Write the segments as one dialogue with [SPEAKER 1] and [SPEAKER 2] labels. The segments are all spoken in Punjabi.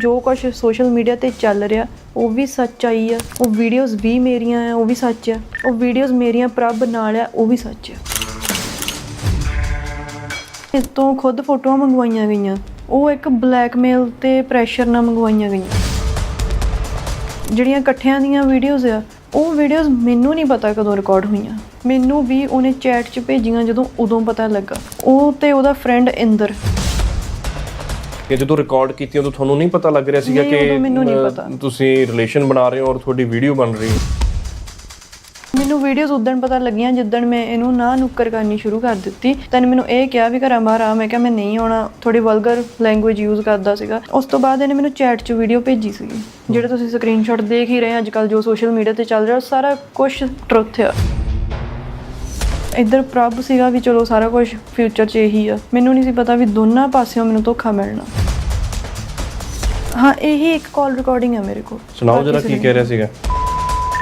[SPEAKER 1] ਜੋ ਕੁਝ ਸੋਸ਼ਲ ਮੀਡੀਆ ਤੇ ਚੱਲ ਰਿਹਾ, ਉਹ ਵੀ ਸੱਚਾਈ ਆ। ਉਹ ਵੀਡੀਓਜ਼ ਵੀ ਮੇਰੀਆਂ ਆ, ਉਹ ਵੀ ਸੱਚ ਆ। ਉਹ ਵੀਡੀਓਜ਼ ਮੇਰੀਆਂ ਪ੍ਰਭ ਨਾਲ ਆ, ਉਹ ਵੀ ਸੱਚ ਆ। ਇਸ ਤੋਂ ਖੁਦ ਫੋਟੋਆਂ ਮੰਗਵਾਈਆਂ ਗਈਆਂ। ਉਹ ਇੱਕ ਬਲੈਕਮੇਲ ਤੇ ਪ੍ਰੈਸ਼ਰ ਨਾਲ ਮੰਗਵਾਈਆਂ ਗਈਆਂ। ਜਿਹੜੀਆਂ ਇਕੱਠਿਆਂ ਦੀਆਂ ਵੀਡੀਓਜ਼ ਆ, ਉਹ ਵੀਡੀਓਜ਼ ਮੈਨੂੰ ਨਹੀਂ ਪਤਾ ਕਦੋਂ ਰਿਕਾਰਡ ਹੋਈਆਂ। ਮੈਨੂੰ ਵੀ ਉਹਨੇ ਚੈਟ 'ਚ ਭੇਜੀਆਂ ਜਦੋਂ ਉਦੋਂ ਪਤਾ ਲੱਗਾ। ਉਹ ਤੇ ਉਹਦਾ ਫਰੈਂਡ ਇੰਦਰ।
[SPEAKER 2] ਕਿ ਜਦੋਂ ਰਿਕਾਰਡ ਕੀਤੀ ਉਦੋਂ ਤੁਹਾਨੂੰ ਨਹੀਂ ਪਤਾ ਲੱਗ ਰਿਹਾ ਸੀਗਾ
[SPEAKER 1] ਨਹੀਂ,
[SPEAKER 2] ਕਿ
[SPEAKER 1] ਉਦੋਂ ਮੈਨੂੰ ਨਹੀਂ
[SPEAKER 2] ਅਹ,
[SPEAKER 1] ਪਤਾ।
[SPEAKER 2] ਤੁਸੀਂ ਰਿਲੇਸ਼ਨ ਬਣਾ ਰਹੇ ਹੋ ਔਰ ਤੁਹਾਡੀ ਵੀਡੀਓ ਬਣ ਰਹੀ ਹੈ।
[SPEAKER 1] ਮੈਨੂੰ ਵੀਡੀਓਜ਼ ਉਦੋਂ ਪਤਾ ਲੱਗੀਆਂ ਜਿੱਦਣ ਮੈਂ ਇਹਨੂੰ ਨਾ ਨੁੱਕਰ ਕਰਨੀ ਸ਼ੁਰੂ ਕਰ ਦਿੱਤੀ। ਤੈਨੂੰ ਮੈਨੂੰ ਇਹ ਕਿਹਾ ਵੀ ਘਰਾਂ ਬਾਹਰ ਆ ਮੈਂ ਕਿਹਾ ਮੈਂ ਨਹੀਂ ਆਉਣਾ। ਥੋੜੀ ਵਲਗਰ ਲੈਂਗੁਏਜ ਯੂਜ਼ ਕਰਦਾ ਸੀਗਾ। ਉਸ ਤੋਂ ਬਾਅਦ ਇਹਨੇ ਮੈਨੂੰ ਚੈਟ 'ਚ ਵੀਡੀਓ ਭੇਜੀ ਸੀਗੀ। ਜਿਹੜੇ ਤੁਸੀਂ ਸਕਰੀਨਸ਼ਾਟ ਦੇਖ ਹੀ ਰਹੇ ਅੱਜ ਕੱਲ ਜੋ ਸੋਸ਼ਲ ਮੀਡੀਆ ਤੇ ਚੱਲ ਰਿਹਾ ਸਾਰਾ ਕੁਝ ਟਰੁੱਥ ਆ। ਇੱਧਰ ਪ੍ਰਭ ਸੀਗਾ ਵੀ ਚਲੋ ਸਾਰਾ ਕੁਝ ਫਿਊਚਰ 'ਚ ਇਹੀ ਆ। ਮੈਨੂੰ ਨਹੀਂ ਸੀ ਪਤਾ ਵੀ ਦੋਨਾਂ ਪਾਸਿਓਂ ਮੈਨੂੰ ਧੋਖਾ ਮਿਲਣਾ। ਹਾਂ ਇਹੀ ਇੱਕ ਕਾਲ ਰਿਕਾਰਡਿੰਗ ਹੈ ਮੇਰੇ ਕੋਲ।
[SPEAKER 2] ਸੁਣਾਓ ਜਰਾ ਕੀ ਕਹਿ ਰਿਹਾ ਸੀਗਾ।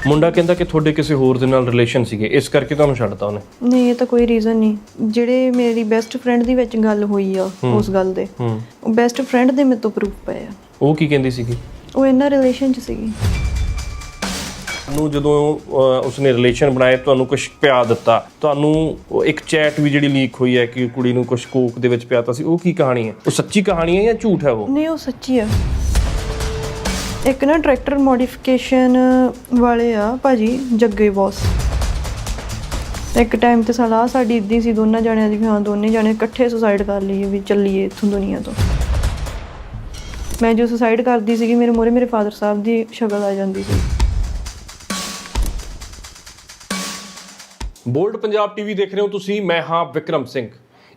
[SPEAKER 2] ਮੁੰਡਾ ਕਹਿੰਦਾ ਕਿ ਤੁਹਾਡੇ ਕਿਸੇ ਹੋਰ ਦੇ ਨਾਲ ਰਿਲੇਸ਼ਨ ਸੀਗੇ। ਇਸ ਕਰਕੇ ਤੁਹਾਨੂੰ ਛੱਡਤਾ ਉਹਨੇ।
[SPEAKER 1] ਨਹੀਂ ਇਹ ਤਾਂ ਕੋਈ ਰੀਜ਼ਨ ਨਹੀਂ। ਜਿਹੜੇ ਮੇਰੀ ਬੈਸਟ ਫਰੈਂਡ ਦੀ ਵਿੱਚ ਗੱਲ ਹੋਈ ਆ ਉਸ ਗੱਲ ਦੇ ਉਹ ਬੈਸਟ ਫਰੈਂਡ ਦੇ ਮੇਰੇ ਤੋਂ ਪ੍ਰੂਫ ਪਏ ਆ।
[SPEAKER 2] ਉਹ ਕੀ ਕਹਿੰਦੀ ਸੀਗੀ?
[SPEAKER 1] ਉਹ ਇਹਨਾਂ ਰਿਲੇਸ਼ਨ 'ਚ ਸੀਗੀ।
[SPEAKER 2] ਨੂੰ ਜਦੋਂ ਉਸਨੇ ਰਿਲੇਸ਼ਨ ਬਣਾਏ, ਤੁਹਾਨੂੰ ਕੁਝ ਪਿਆ ਦਿੱਤਾ। ਤੁਹਾਨੂੰ ਇੱਕ ਚੈਟ ਵੀ ਜਿਹੜੀ ਲੀਕ ਹੋਈ ਹੈ ਕਿ ਕੁੜੀ ਨੂੰ ਕੁਝ ਕੋਕ ਦੇ ਵਿੱਚ ਪਿਆਤਾ ਸੀ, ਉਹ ਕੀ ਕਹਾਣੀ ਹੈ? ਉਹ ਸੱਚੀ ਕਹਾਣੀ ਹੈ ਜਾਂ ਝੂਠ ਹੈ ਉਹ?
[SPEAKER 1] ਨਹੀਂ, ਉਹ ਸੱਚੀ ਆ ਇੱਕ ਨਾ ਟਰੈਕਟਰ ਮੋਡੀਫਿਕੇਸ਼ਨ ਵਾਲੇ ਆ ਭਾਜੀ, ਜੱਗੇ ਬੌਸ। ਇੱਕ ਟਾਈਮ ਤੇ ਸਲਾਹ ਸਾਡੀ ਇਦਾਂ ਸੀ, ਦੋਨਾਂ ਜਣਿਆਂ ਦੀ ਵੀ ਹਾਂ, ਦੋਨੇ ਜਣੇ ਇਕੱਠੇ ਸੁਸਾਈਡ ਕਰ ਲਈਏ ਵੀ ਚੱਲੀਏ ਇੱਥੋਂ ਦੁਨੀਆ ਤੋਂ। ਮੈਂ ਜੋ ਸੁਸਾਈਡ ਕਰਦੀ ਸੀਗੀ, ਮੇਰੇ ਮੋਰੇ ਮੇਰੇ ਫਾਦਰ ਸਾਹਿਬ ਦੀ ਸ਼ਕਲ ਆ ਜਾਂਦੀ ਸੀ।
[SPEAKER 2] ਬੋਲਡ ਪੰਜਾਬ ਟੀਵੀ ਦੇਖ ਰਹੇ ਹੋ ਤੁਸੀਂ, ਮੈਂ ਹਾਂ ਵਿਕਰਮ ਸਿੰਘ।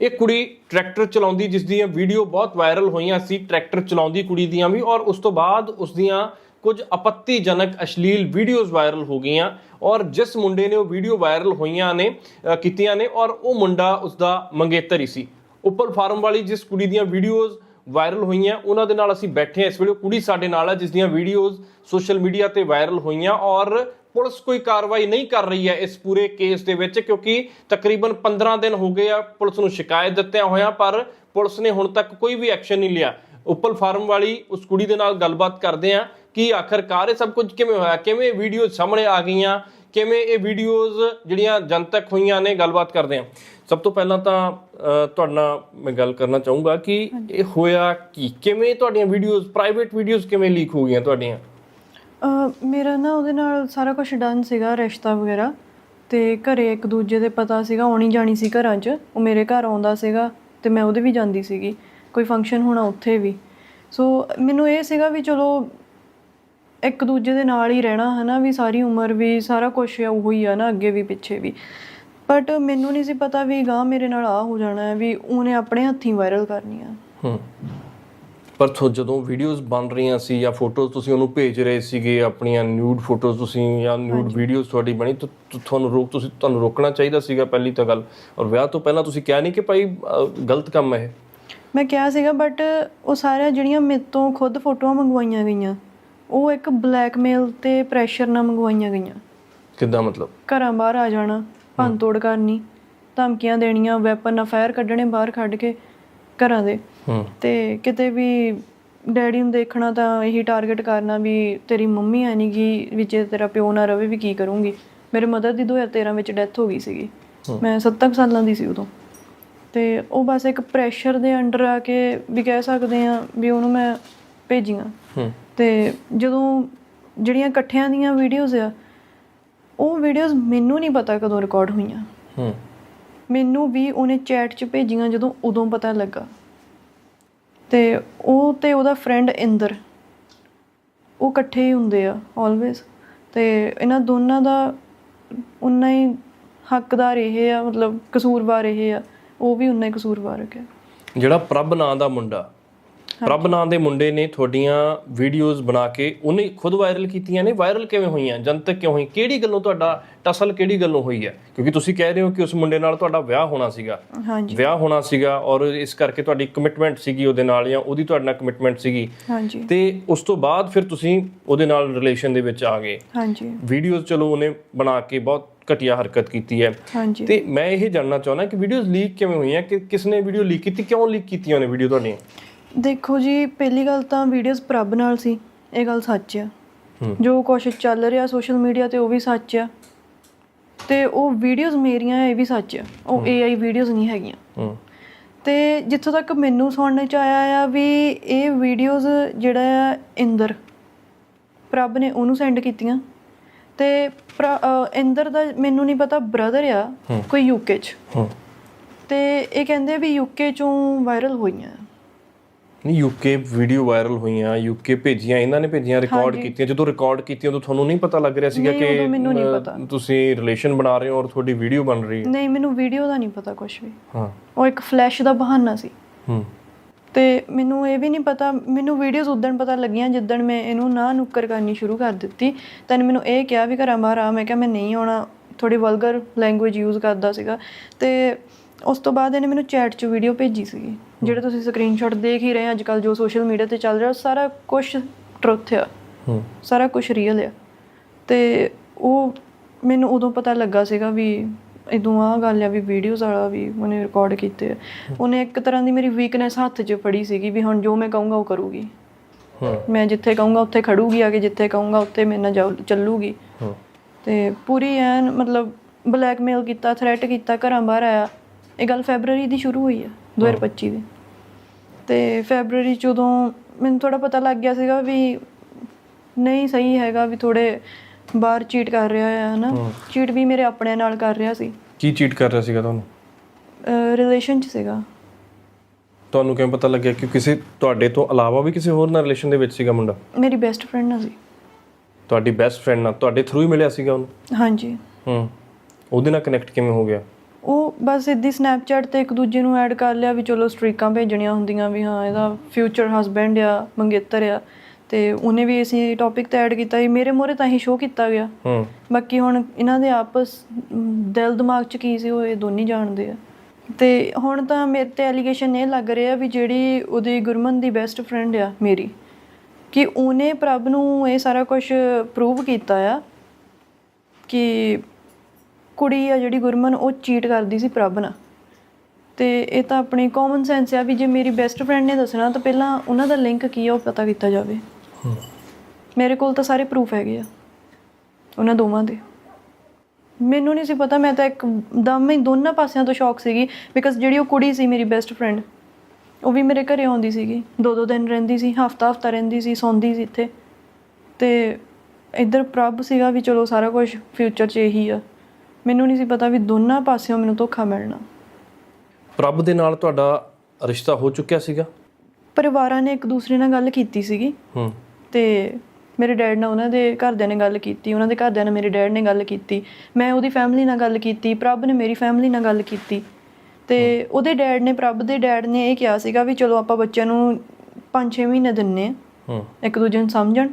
[SPEAKER 2] ਇਹ ਕੁੜੀ ਟਰੈਕਟਰ ਚਲਾਉਂਦੀ, ਜਿਸ ਦੀਆਂ ਵੀਡੀਓ ਬਹੁਤ ਵਾਇਰਲ ਹੋਈਆਂ ਸੀ, ਟਰੈਕਟਰ ਚਲਾਉਂਦੀ ਕੁੜੀ ਦੀਆਂ ਵੀ, ਔਰ ਉਸ ਤੋਂ ਬਾਅਦ ਉਸ ਦੀਆਂ ਕੁਝ ਆਪੱਤੀਜਨਕ, ਅਸ਼ਲੀਲ ਵੀਡੀਓਜ਼ ਵਾਇਰਲ ਹੋ ਗਈਆਂ, ਔਰ ਜਿਸ ਮੁੰਡੇ ਨੇ ਉਹ ਵੀਡੀਓ ਵਾਇਰਲ ਹੋਈਆਂ ਨੇ ਕੀਤੀਆਂ ਨੇ, ਔਰ ਉਹ ਮੁੰਡਾ ਉਸ ਦਾ ਮੰਗੇਤਰ ਹੀ ਸੀ। ਉੱਪਰ ਫਾਰਮ ਵਾਲੀ ਜਿਸ ਕੁੜੀ ਦੀਆਂ ਵੀਡੀਓਜ਼ ਵਾਇਰਲ ਹੋਈਆਂ, ਉਹਨਾਂ ਦੇ ਨਾਲ ਅਸੀਂ ਬੈਠੇ ਹਾਂ। ਇਸ ਵੇਲੇ ਕੁੜੀ ਸਾਡੇ ਨਾਲ ਹੈ, ਜਿਸ ਦੀਆਂ ਵੀਡੀਓਜ਼ ਸੋਸ਼ਲ ਮੀਡੀਆ ਤੇ ਵਾਇਰਲ ਹੋਈਆਂ, ਔਰ ਪੁਲਿਸ ਕੋਈ ਕਾਰਵਾਈ ਨਹੀਂ ਕਰ ਰਹੀ ਹੈ ਇਸ ਪੂਰੇ ਕੇਸ ਦੇ ਵਿੱਚ ਕਿਉਂਕਿ ਤਕਰੀਬਨ 15 ਦਿਨ ਹੋ ਗਏ ਆ ਪੁਲਿਸ ਨੂੰ ਸ਼ਿਕਾਇਤ ਦਿੱਤਿਆਂ ਹੋਇਆਂ ਪਰ ਪੁਲਿਸ ਨੇ ਹੁਣ ਤੱਕ ਕੋਈ ਵੀ ਐਕਸ਼ਨ ਨਹੀਂ ਲਿਆ। ਉੱਪਲ ਫਾਰਮ ਵਾਲੀ ਉਸ ਕੁੜੀ ਦੇ ਨਾਲ ਗੱਲਬਾਤ ਕਰਦੇ ਆ ਕਿ ਆਖਰਕਾਰ ਇਹ ਸਭ ਕੁਝ ਕਿਵੇਂ ਹੋਇਆ? ਕਿਵੇਂ ਵੀਡੀਓ ਸਾਹਮਣੇ ਆ ਗਈਆਂ? ਕਿਵੇਂ ਇਹ ਵੀਡੀਓਜ਼ ਜਿਹੜੀਆਂ ਜਨਤਕ ਹੋਈਆਂ ਨੇ ਗੱਲਬਾਤ ਕਰਦੇ ਆ? ਸਭ ਤੋਂ ਪਹਿਲਾਂ ਤਾਂ ਤੁਹਾਡੇ ਨਾਲ ਮੈਂ ਗੱਲ ਕਰਨਾ ਚਾਹੂੰਗਾ ਕਿ ਇਹ ਹੋਇਆ ਕੀ? ਕਿਵੇਂ ਤੁਹਾਡੀਆਂ ਵੀਡੀਓਜ਼ ਪ੍ਰਾਈਵੇਟ ਵੀਡੀਓਜ਼ ਕਿਵੇਂ ਲੀਕ ਹੋ ਗਈਆਂ ਤੁਹਾਡੀਆਂ?
[SPEAKER 1] ਅਹ ਮੇਰਾ ਨਾ ਉਹਦੇ ਨਾਲ ਸਾਰਾ ਕੁਝ ਡਨ ਸੀਗਾ, ਰਿਸ਼ਤਾ ਵਗੈਰਾ। ਤੇ ਘਰੇ ਇੱਕ ਦੂਜੇ ਦੇ ਪਤਾ ਸੀਗਾ, ਆਉਣੀ ਜਾਣੀ ਸੀ ਘਰਾਂ 'ਚ। ਉਹ ਮੇਰੇ ਘਰ ਆਉਂਦਾ ਸੀਗਾ ਤੇ ਮੈਂ ਉਹਦੇ ਵੀ ਜਾਂਦੀ ਸੀਗੀ। ਕੋਈ ਫੰਕਸ਼ਨ ਹੋਣਾ ਉੱਥੇ ਵੀ। ਸੋ ਮੈਨੂੰ ਇਹ ਸੀਗਾ ਵੀ ਚਲੋ ਇੱਕ ਦੂਜੇ ਦੇ ਨਾਲ ਹੀ ਰਹਿਣਾ, ਹਨਾ, ਵੀ ਸਾਰੀ ਉਮਰ ਵੀ ਸਾਰਾ ਕੁਝ ਉਹੋ ਹੀ ਆ ਨਾ, ਅੱਗੇ ਵੀ ਪਿੱਛੇ ਵੀ। ਬਟ ਮੈਨੂੰ ਨਹੀਂ ਸੀ ਪਤਾ ਵੀ ਗਾਂ ਮੇਰੇ ਨਾਲ ਆ ਹੋ ਜਾਣਾ ਹੈ, ਵੀ ਉਹਨੇ ਆਪਣੇ ਹੱਥੀਂ ਵਾਇਰਲ ਕਰਨੀ ਆ
[SPEAKER 2] ਹੂੰ। ਪਰ ਜਦੋਂ ਵੀਡੀਓਜ਼ ਬਣ ਰਹੀਆਂ ਸੀ ਜਾਂ ਫੋਟੋਜ਼ ਤੁਸੀਂ ਉਹਨੂੰ ਭੇਜ ਰਹੇ ਸੀਗੇ ਆਪਣੀਆਂ ਨਿਊਡ ਫੋਟੋਜ਼ ਤੁਸੀਂ ਜਾਂ ਨਿਊਡ ਵੀਡੀਓਜ਼ ਤੁਹਾਡੀ ਬਣੀ ਤਾਂ ਤੁਹਾਨੂੰ ਰੋਕ ਤੁਸੀਂ ਤੁਹਾਨੂੰ ਰੋਕਣਾ ਚਾਹੀਦਾ ਸੀਗਾ ਪਹਿਲੀ ਤਾਂ ਗੱਲ। ਔਰ ਵਿਆਹ ਤੋਂ ਪਹਿਲਾਂ ਤੁਸੀਂ ਕਿਹਾ ਨਹੀਂ ਕਿ ਭਾਈ ਗਲਤ ਕੰਮ ਹੈ
[SPEAKER 1] ਮੈਂ ਕਿਹਾ ਸੀਗਾ ਬਟ ਉਹ ਸਾਰੀਆਂ ਜਿਹੜੀਆਂ ਮੇਰੇ ਤੋਂ ਖੁਦ ਫੋਟੋਆਂ ਮੰਗਵਾਈਆਂ ਗਈਆਂ ਉਹ ਇੱਕ ਬਲੈਕਮੇਲ ਤੇ ਪ੍ਰੈਸ਼ਰ ਨਾਲ ਮੰਗਵਾਈਆਂ ਗਈਆਂ।
[SPEAKER 2] ਕਿੱਦਾਂ ਮਤਲਬ?
[SPEAKER 1] ਘਰਾਂ ਬਾਹਰ ਆ ਜਾਣਾ ਭੰਨ ਤੋੜ ਕਰਨੀ ਧਮਕੀਆਂ ਦੇਣੀਆਂ ਵੈਪਨ ਅਫਾਇਰ ਕੱਢਣੇ ਬਾਹਰ ਕੱਢ ਕੇ ਘਰਾਂ ਦੇ। ਤੇ ਕਿਤੇ ਵੀ ਡੈਡੀ ਨੂੰ ਦੇਖਣਾ ਤਾਂ ਇਹੀ ਟਾਰਗੇਟ ਕਰਨਾ ਵੀ ਤੇਰੀ ਮੰਮੀ ਹੈ ਨੀ ਗੀ ਵਿੱਚ ਤੇਰਾ ਪਿਓ ਨਾ ਰਵੇ ਵੀ ਕੀ ਕਰੂੰਗੀ। ਮੇਰੇ ਮਦਰ ਦੀ 2013 ਵਿੱਚ ਡੈਥ ਹੋ ਗਈ ਸੀਗੀ। ਮੈਂ 70 ਸਾਲਾਂ ਦੀ ਸੀ ਉਦੋਂ। ਤੇ ਉਹ ਬਸ ਇੱਕ ਪ੍ਰੈਸ਼ਰ ਦੇ ਅੰਡਰ ਆ ਕੇ ਵੀ ਕਹਿ ਸਕਦੇ ਆ ਵੀ ਉਹਨੂੰ ਮੈਂ ਭੇਜੀਆਂ। ਤੇ ਜਦੋਂ ਜਿਹੜੀਆਂ ਇਕੱਠਿਆਂ ਦੀਆਂ ਵੀਡੀਓਜ਼ ਆ ਉਹ ਵੀਡੀਓਜ਼ ਮੈਨੂੰ ਨਹੀਂ ਪਤਾ ਕਦੋਂ ਰਿਕਾਰਡ ਹੋਈਆਂ। ਮੈਨੂੰ ਵੀ ਉਹਨੇ ਚੈਟ 'ਚ ਭੇਜੀਆਂ ਜਦੋਂ ਉਦੋਂ ਪਤਾ ਲੱਗਾ। ਤੇ ਉਹ ਤੇ ਉਹਦਾ ਫਰੈਂਡ ਇੰਦਰ, ਉਹ ਇਕੱਠੇ ਹੀ ਹੁੰਦੇ ਆ ਆਲਵੇਸ ਤੇ ਇਹਨਾਂ ਦੋਨਾਂ ਦਾ ਉਨਾ ਹੀ ਹੱਕਦਾਰ ਇਹ ਆ, ਮਤਲਬ ਕਸੂਰਵਾਰ ਇਹ ਆ, ਉਹ ਵੀ ਉਨਾ ਹੀ ਕਸੂਰਵਾਰ ਹੈ
[SPEAKER 2] ਜਿਹੜਾ ਪ੍ਰਭ ਨਾਂ ਦਾ ਮੁੰਡਾ ਪ੍ਰਭ ਨਾਂ ਦੇ ਮੁੰਡੇ ਨੇ ਤੁਹਾਡੀਆਂ ਵੀਡੀਓਜ਼ ਬਣਾ ਕੇ ਉਹਨੇ ਖੁਦ ਵਾਇਰਲ ਕੀਤੀਆਂ ਨੇ। ਵਾਇਰਲ ਕਿਵੇਂ ਹੋਈਆਂ? ਜਨਤਕ ਕਿਉਂ ਹੋਈ? ਕਿਹੜੀ ਗੱਲੋਂ ਤੁਹਾਡਾ ਟਸਲ ਕਿਹੜੀ ਗੱਲੋਂ ਹੋਈ ਹੈ? ਕਿਉਂਕਿ ਤੁਸੀਂ ਕਹਿ ਰਹੇ ਹੋ ਕਿ ਉਸ ਮੁੰਡੇ ਨਾਲ ਤੁਹਾਡਾ ਵਿਆਹ ਹੋਣਾ ਸੀਗਾ।
[SPEAKER 1] ਹਾਂਜੀ।
[SPEAKER 2] ਵਿਆਹ ਹੋਣਾ ਸੀਗਾ ਔਰ ਇਸ ਕਰਕੇ ਤੁਹਾਡੀ ਕਮਿਟਮੈਂਟ ਸੀਗੀ ਉਹਦੇ ਨਾਲ ਜਾਂ ਉਹਦੀ ਤੁਹਾਡੇ ਨਾਲ ਕਮਿਟਮੈਂਟ ਸੀਗੀ।
[SPEAKER 1] ਹਾਂਜੀ।
[SPEAKER 2] ਤੇ ਉਸ ਤੋਂ ਬਾਅਦ ਫਿਰ ਤੁਸੀਂ ਉਹਦੇ ਨਾਲ ਰਿਲੇਸ਼ਨ ਦੇ ਵਿੱਚ ਆ ਗਏ।
[SPEAKER 1] ਹਾਂਜੀ।
[SPEAKER 2] ਵੀਡੀਓਜ਼ ਚਲੋ ਉਹਨੇ ਬਣਾ ਕੇ ਬਹੁਤ ਘਟੀਆ ਹਰਕਤ ਕੀਤੀ ਹੈ।
[SPEAKER 1] ਹਾਂਜੀ।
[SPEAKER 2] ਤੇ ਮੈਂ ਇਹ ਜਾਣਨਾ ਚਾਹੁੰਦਾ ਕਿ ਵੀਡੀਓਜ਼ ਲੀਕ ਕਿਵੇਂ ਹੋਈਆਂ? ਕਿ ਕਿਸ ਨੇ ਵੀਡੀਓ ਲੀਕ ਕੀਤੀ? ਕਿਉਂ ਲੀਕ ਕੀਤੀਆਂ ਨੇ ਵੀਡੀਓ ਤੁਹਾਡੀਆਂ?
[SPEAKER 1] ਦੇਖੋ ਜੀ ਪਹਿਲੀ ਗੱਲ ਤਾਂ ਵੀਡੀਓਜ਼ ਪ੍ਰਭ ਨਾਲ ਸੀ ਇਹ ਗੱਲ ਸੱਚ ਆ। ਜੋ ਕੁਛ ਚੱਲ ਰਿਹਾ ਸੋਸ਼ਲ ਮੀਡੀਆ ਤੇ ਉਹ ਵੀ ਸੱਚ ਆ। ਤੇ ਉਹ ਵੀਡੀਓਜ਼ ਮੇਰੀਆਂ ਇਹ ਵੀ ਸੱਚ ਆ। ਉਹ AI ਵੀਡੀਓਜ਼ ਨਹੀਂ ਹੈਗੀਆਂ। ਤੇ ਜਿੱਥੋਂ ਤੱਕ ਮੈਨੂੰ ਸੁਣਨ ਚ ਆਇਆ ਆ ਵੀ ਇਹ ਵੀਡੀਓਜ਼ ਜਿਹੜਾ ਆ ਇੰਦਰ ਪ੍ਰਭ ਨੇ ਉਹਨੂੰ ਸੈਂਡ ਕੀਤੀਆਂ। ਤੇ ਇੰਦਰ ਦਾ ਮੈਨੂੰ ਨਹੀਂ ਪਤਾ ਬ੍ਰਦਰ ਆ। ਕੋਈ ਯੂਕੇ ਚ। ਤੇ ਇਹ ਕਹਿੰਦੇ ਵੀ ਯੂਕੇ ਚੋਂ ਵਾਇਰਲ ਹੋਈਆਂ।
[SPEAKER 2] ਨਹੀਂ ਯੂਕੇ ਵੀਡੀਓ ਵਾਇਰਲ ਹੋਈਆਂ ਯੂਕੇ ਭੇਜੀਆਂ ਇਹਨਾਂ ਨੇ ਭੇਜੀਆਂ ਰਿਕਾਰਡ। ਕੀਤੀਆਂ। ਜਦੋਂ ਰਿਕਾਰਡ ਕੀਤੀਆਂ ਉਦੋਂ ਤੁਹਾਨੂੰ ਨਹੀਂ ਪਤਾ ਲੱਗ ਰਿਹਾ ਸੀਗਾ ਕਿ। ਤੁਸੀਂ ਰਿਲੇਸ਼ਨ ਬਣਾ ਰਹੇ ਹੋ ਔਰ ਤੁਹਾਡੀ ਵੀਡੀਓ ਬਣ ਰਹੀ ਹੈ।
[SPEAKER 1] ਨਹੀਂ ਮੈਨੂੰ ਵੀਡੀਓ ਦਾ ਨਹੀਂ ਪਤਾ ਕੁਝ ਵੀ।
[SPEAKER 2] ਹਾਂ।
[SPEAKER 1] ਉਹ ਇੱਕ ਫਲੈਸ਼ ਦਾ ਬਹਾਨਾ ਸੀ।
[SPEAKER 2] ਹੂੰ।
[SPEAKER 1] ਤੇ ਮੈਨੂੰ ਇਹ ਵੀ ਨਹੀਂ ਪਤਾ ਮੈਨੂੰ ਵੀਡੀਓਜ਼ ਉਦੋਂ ਪਤਾ ਲੱਗੀਆਂ ਜਿੱਦਣ ਮੈਂ ਇਹਨੂੰ ਨਾ ਨੁੱਕਰ ਕਰਨੀ ਸ਼ੁਰੂ ਕਰ ਦਿੱਤੀ। ਤਾਂ ਮੈਨੂੰ ਇਹ ਕਿਹਾ ਵੀ ਘਰਾਂ ਬਾਹਰ ਆ ਮੈਂ ਕਿਹਾ ਮੈਂ ਨਹੀਂ ਆਉਣਾ। ਥੋੜੀ ਵਲਗਰ ਲੈਂਗੁਏਜ ਯੂਜ਼ ਕਰਦਾ ਸੀਗਾ। ਤੇ ਉਸ ਤੋਂ ਬਾਅਦ ਇਹਨੇ ਮੈਨੂੰ ਚੈਟ 'ਚ ਵੀਡੀਓ ਭੇਜੀ ਸੀਗੀ ਜਿਹੜੇ ਤੁਸੀਂ ਸਕਰੀਨਸ਼ਾਟ ਦੇਖ ਹੀ ਰਹੇ ਅੱਜ ਕੱਲ ਜੋ ਸੋਸ਼ਲ ਮੀਡੀਆ ਤੇ ਚੱਲ ਰਿਹਾ ਸਾਰਾ ਕੁਝ ਟਰੁੱਥ ਆ।
[SPEAKER 2] ਹੂੰ।
[SPEAKER 1] ਸਾਰਾ ਕੁਝ ਰੀਅਲ ਆ। ਤੇ ਉਹ ਮੈਨੂੰ ਉਦੋਂ ਪਤਾ ਲੱਗਾ ਸੀਗਾ ਵੀ ਇਦੋਂ ਆ ਗੱਲ ਆ ਵੀ ਵੀਡੀਓਜ਼ ਵਾਲਾ ਵੀ ਉਹਨੇ ਰਿਕਾਰਡ ਕੀਤੇ ਉਹਨੇ ਇੱਕ ਤਰ੍ਹਾਂ ਦੀ ਮੇਰੀ ਵੀਕਨੈਸ ਹੱਥ 'ਚ ਫੜੀ ਸੀਗੀ ਵੀ ਹੁਣ ਜੋ ਮੈਂ ਕਹੂੰਗਾ ਉਹ ਕਰੂਗੀ।
[SPEAKER 2] ਹੂੰ।
[SPEAKER 1] ਮੈਂ ਜਿੱਥੇ ਕਹੂੰਗਾ ਉੱਥੇ ਖੜੂਗੀ ਆ ਕੇ ਜਿੱਥੇ ਕਹੂੰਗਾ ਉੱਥੇ ਮੇਰੇ ਨਾਲ ਚੱਲੂਗੀ।
[SPEAKER 2] ਹੂੰ।
[SPEAKER 1] ਤੇ ਪੂਰੀ ਐਨ ਮਤਲਬ ਬਲੈਕਮੇਲ ਕੀਤਾ ਥ੍ਰੈਟ ਕੀਤਾ ਘਰਾਂ ਬਾਹਰ ਆਇਆ। ਇਹ ਗੱਲ ਫੈਬਰੂਅਰੀ ਦੀ ਸ਼ੁਰੂ ਹੋਈ ਆ 2025 ਦੀ। ਤੇ ਫੈਬਰੂਅਰੀ ਚ ਉਦੋਂ ਮੈਨੂੰ ਥੋੜਾ ਪਤਾ ਲੱਗ ਗਿਆ ਸੀਗਾ ਵੀ ਨਹੀਂ ਸਹੀ ਹੈਗਾ ਵੀ ਥੋੜੇ ਬਾਹਰ ਚੀਟ ਕਰ ਰਿਹਾ ਹੈ ਹਨਾ। ਚੀਟ ਵੀ ਮੇਰੇ ਆਪਣੇ ਨਾਲ ਕਰ ਰਿਹਾ ਸੀ।
[SPEAKER 2] ਕੀ ਚੀਟ ਕਰ ਰਿਹਾ ਸੀਗਾ ਤੁਹਾਨੂੰ?
[SPEAKER 1] ਰਿਲੇਸ਼ਨ ਚ ਸੀਗਾ।
[SPEAKER 2] ਤੁਹਾਨੂੰ ਕਿਵੇਂ ਪਤਾ ਲੱਗਿਆ ਕਿ ਕਿਸੇ ਤੁਹਾਡੇ ਤੋਂ ਇਲਾਵਾ ਵੀ ਕਿਸੇ ਹੋਰ ਨਾਲ ਰਿਲੇਸ਼ਨ ਦੇ ਵਿੱਚ ਸੀਗਾ ਮੁੰਡਾ?
[SPEAKER 1] ਮੇਰੀ ਬੈਸਟ ਫਰੈਂਡ ਨਾਲ ਸੀ।
[SPEAKER 2] ਤੁਹਾਡੀ ਬੈਸਟ ਫਰੈਂਡ ਨਾਲ ਤੁਹਾਡੇ ਥਰੂ ਹੀ ਮਿਲਿਆ ਸੀਗਾ ਉਹਨੂੰ?
[SPEAKER 1] ਹਾਂਜੀ।
[SPEAKER 2] ਹੂੰ। ਉਹਦੇ ਨਾਲ ਕਨੈਕਟ ਕਿਵੇਂ ਹੋ ਗਿਆ?
[SPEAKER 1] ਉਹ ਬਸ ਇਦਾਂ ਸਨੈਪਚੈਟ ਤੇ ਇੱਕ ਦੂਜੇ ਨੂੰ ਐਡ ਕਰ ਲਿਆ ਵੀ ਚਲੋ ਸਟ੍ਰੀਕਾਂ ਭੇਜਣੀਆਂ ਹੁੰਦੀਆਂ ਵੀ ਹਾਂ ਇਹਦਾ ਫਿਊਚਰ ਹਸਬੈਂਡ ਆ ਮੰਗੇਤਰ ਆ। ਤੇ ਉਹਨੇ ਵੀ ਇਸੇ ਟੌਪਿਕ ਤੇ ਐਡ ਕੀਤਾ ਸੀ। ਮੇਰੇ ਮੋਰੇ ਤਾਂ ਹੀ ਸ਼ੋਅ ਕੀਤਾ ਗਿਆ।
[SPEAKER 2] ਹੂੰ।
[SPEAKER 1] ਬਾਕੀ ਹੁਣ ਇਹਨਾਂ ਦੇ ਆਪਸ ਦਿਲ ਦਿਮਾਗ 'ਚ ਕੀ ਸੀ ਉਹ ਇਹ ਦੋਨੇ ਜਾਣਦੇ ਆ। ਤੇ ਹੁਣ ਤਾਂ ਮੇਰੇ ਤੇ ਐਲੀਗੇਸ਼ਨ ਇਹ ਲੱਗ ਰਿਹਾ ਵੀ ਜਿਹੜੀ ਉਹਦੀ ਗੁਰਮਨ ਦੀ ਬੈਸਟ ਫਰੈਂਡ ਆ ਮੇਰੀ ਕਿ ਉਹਨੇ ਪ੍ਰਭ ਨੂੰ ਇਹ ਸਾਰਾ ਕੁਝ ਪ੍ਰੂਵ ਕੀਤਾ ਆ ਕਿ ਕੁੜੀ ਆ ਜਿਹੜੀ ਗੁਰਮਨ ਉਹ ਚੀਟ ਕਰਦੀ ਸੀ ਪ੍ਰਭ ਨਾਲ। ਤੇ ਇਹ ਤਾਂ ਆਪਣੀ ਕਾਮਨ ਸੈਂਸ ਆ ਵੀ ਜੇ ਮੇਰੀ ਬੈਸਟ ਫਰੈਂਡ ਨੇ ਦੱਸਣਾ ਤਾਂ ਪਹਿਲਾਂ ਉਹਨਾਂ ਦਾ ਲਿੰਕ ਕੀ ਆ ਉਹ ਪਤਾ ਕੀਤਾ ਜਾਵੇ। ਮੇਰੇ ਕੋਲ ਤਾਂ ਸਾਰੇ ਪ੍ਰੂਫ ਹੈਗੇ ਆ ਉਹਨਾਂ ਦੋਵਾਂ ਦੇ। ਮੈਨੂੰ ਨਹੀਂ ਸੀ ਪਤਾ ਮੈਂ ਤਾਂ ਇੱਕ ਦਮ ਹੀ ਦੋਨਾਂ ਪਾਸਿਆਂ ਤੋਂ ਸ਼ੌਕ ਸੀਗੀ ਬਿਕਾਜ਼ ਜਿਹੜੀ ਉਹ ਕੁੜੀ ਸੀ ਮੇਰੀ ਬੈਸਟ ਫਰੈਂਡ ਉਹ ਵੀ ਮੇਰੇ ਘਰੇ ਆਉਂਦੀ ਸੀਗੀ। ਦੋ ਦੋ ਦਿਨ ਰਹਿੰਦੀ ਸੀ ਹਫਤਾ ਹਫਤਾ ਰਹਿੰਦੀ ਸੀ ਸੌਂਦੀ ਸੀ ਇੱਥੇ। ਤੇ ਇੱਧਰ ਪ੍ਰਭ ਸੀਗਾ ਵੀ ਚਲੋ ਸਾਰਾ ਕੁਝ ਫਿਊਚਰ 'ਚ ਇਹੀ ਆ। ਮੈਨੂੰ ਨਹੀਂ ਸੀ ਪਤਾ ਵੀ ਦੋਨਾਂ ਪਾਸਿਓਂ ਮੈਨੂੰ ਧੋਖਾ ਮਿਲਣਾ।
[SPEAKER 2] ਪ੍ਰਭ ਦੇ ਨਾਲ ਤੁਹਾਡਾ ਰਿਸ਼ਤਾ ਹੋ ਚੁੱਕਿਆ ਸੀਗਾ?
[SPEAKER 1] ਪਰਿਵਾਰਾਂ ਨੇ ਇੱਕ ਦੂਸਰੇ ਨਾਲ ਗੱਲ ਕੀਤੀ ਸੀਗੀ।
[SPEAKER 2] ਹੂੰ।
[SPEAKER 1] ਤੇ ਮੇਰੇ ਡੈਡ ਨਾਲ ਉਹਨਾਂ ਦੇ ਘਰਦਿਆਂ ਨੇ ਗੱਲ ਕੀਤੀ ਉਹਨਾਂ ਦੇ ਘਰਦਿਆਂ ਨਾਲ ਮੇਰੇ ਡੈਡ ਨੇ ਗੱਲ ਕੀਤੀ ਮੈਂ ਉਹਦੀ ਫੈਮਿਲੀ ਨਾਲ ਗੱਲ ਕੀਤੀ ਪ੍ਰਭ ਨੇ ਮੇਰੀ ਫੈਮਿਲੀ ਨਾਲ ਗੱਲ ਕੀਤੀ। ਤੇ ਉਹਦੇ ਡੈਡ ਨੇ ਪ੍ਰਭ ਦੇ ਡੈਡ ਨੇ ਇਹ ਕਿਹਾ ਸੀਗਾ ਵੀ ਚਲੋ ਆਪਾਂ ਬੱਚਿਆਂ ਨੂੰ 5-6 ਮਹੀਨੇ ਦਿੰਨੇ
[SPEAKER 2] ਹੂੰ।
[SPEAKER 1] ਇੱਕ ਦੂਜੇ ਨੂੰ ਸਮਝਣ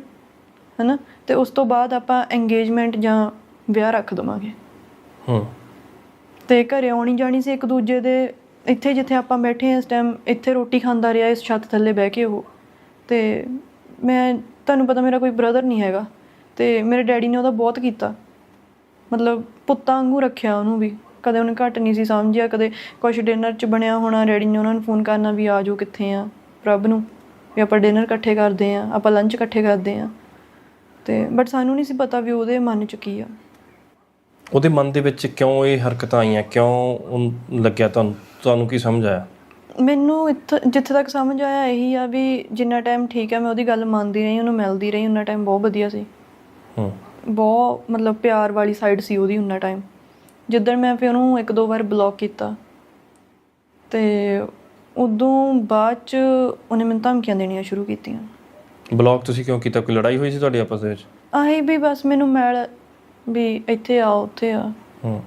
[SPEAKER 1] ਹਨਾ? ਤੇ ਉਸ ਤੋਂ ਬਾਅਦ ਆਪਾਂ ਇੰਗੇਜਮੈਂਟ ਜਾਂ ਵਿਆਹ ਰੱਖ ਦਵਾਂਗੇ।
[SPEAKER 2] ਹੂੰ।
[SPEAKER 1] ਤੇ ਘਰੇ ਆਉਣੀ ਜਾਣੀ ਸੀ ਇੱਕ ਦੂਜੇ ਦੇ, ਇੱਥੇ ਜਿੱਥੇ ਆਪਾਂ ਬੈਠੇ ਹਾਂ ਇਸ ਟਾਈਮ ਇੱਥੇ ਰੋਟੀ ਖਾਂਦਾ ਰਿਹਾ ਇਸ ਛੱਤ ਥੱਲੇ ਬਹਿ ਕੇ ਉਹ। ਤੇ ਮੈਂ, ਤੁਹਾਨੂੰ ਪਤਾ ਮੇਰਾ ਕੋਈ ਬ੍ਰਦਰ ਨਹੀਂ ਹੈਗਾ। ਤੇ ਮੇਰੇ ਡੈਡੀ ਨੇ ਉਹਦਾ ਬਹੁਤ ਕੀਤਾ। ਮਤਲਬ ਪੁੱਤਾਂ ਵਾਂਗੂ ਰੱਖਿਆ ਉਹਨੂੰ ਵੀ। ਕਦੇ ਉਹਨੇ ਘੱਟ ਨਹੀਂ ਸੀ ਸਮਝਿਆ, ਕਦੇ ਕੁਝ ਡਿਨਰ 'ਚ ਬਣਿਆ ਹੋਣਾ, ਡੈਡੀ ਨੇ ਉਹਨਾਂ ਨੂੰ ਫੋਨ ਕਰਨਾ ਵੀ ਆ ਜਾਓ ਕਿੱਥੇ ਆ ਪ੍ਰਭ ਨੂੰ। ਵੀ ਆਪਾਂ ਡਿਨਰ ਇਕੱਠੇ ਕਰਦੇ ਆ ਆਪਾਂ ਲੰਚ ਇਕੱਠੇ ਕਰਦੇ ਆ ਤੇ ਬਟ ਸਾਨੂੰ ਨਹੀਂ ਸੀ ਪਤਾ ਵੀ ਉਹਦੇ ਮਨ 'ਚ ਕੀ ਆ।
[SPEAKER 2] ਉਹਦੇ ਮਨ ਦੇ ਵਿੱਚ ਕਿਉਂ ਇਹ ਹਰਕਤਾਂ ਆਈਆਂ? ਕਿਉਂ ਲੱਗਿਆ ਤੁਹਾਨੂੰ? ਤੁਹਾਨੂੰ ਕੀ ਸਮਝ ਆਇਆ?
[SPEAKER 1] ਮੈਨੂੰ ਜਿੱਥੇ ਤੱਕ ਸਮਝ ਆਇਆ ਇਹੀ ਆ ਵੀ ਜਿੰਨਾ ਟਾਈਮ ਠੀਕ ਹੈ ਮੈਂ ਉਹਦੀ ਗੱਲ ਮੰਨਦੀ ਰਹੀ ਉਹਨੂੰ ਮਿਲਦੀ ਰਹੀ ਉਹਨਾਂ ਟਾਈਮ ਬਹੁਤ ਵਧੀਆ ਸੀ।
[SPEAKER 2] ਹੂੰ।
[SPEAKER 1] ਬਹੁਤ ਮਤਲਬ ਪਿਆਰ ਵਾਲੀ ਸਾਈਡ ਸੀ ਉਹਦੀ ਉਹਨਾਂ ਟਾਈਮ ਜਿੱਦਣ ਮੈਂ ਫਿਰ ਉਹਨੂੰ ਇੱਕ ਦੋ ਵਾਰ ਬਲੌਕ ਕੀਤਾ ਤੇ ਉਦੋਂ ਬਾਅਦ ਚ ਉਹਨੇ ਮੈਨੂੰ ਧਮਕੀਆਂ ਦੇਣੀਆਂ ਸ਼ੁਰੂ ਕੀਤੀਆਂ।
[SPEAKER 2] ਬਲੌਗ ਤੁਸੀਂ ਕਿਉਂ ਕੀਤਾ? ਕੋਈ ਲੜਾਈ ਹੋਈ ਸੀ ਤੁਹਾਡੀ ਆਪਸ ਦੇ ਵਿੱਚ?
[SPEAKER 1] ਆਹੀ ਵੀ ਬਸ ਮੈਨੂੰ ਮੈਲ ਵੀ ਇੱਥੇ ਆ ਉੱਥੇ ਆ।
[SPEAKER 2] ਹੂੰ।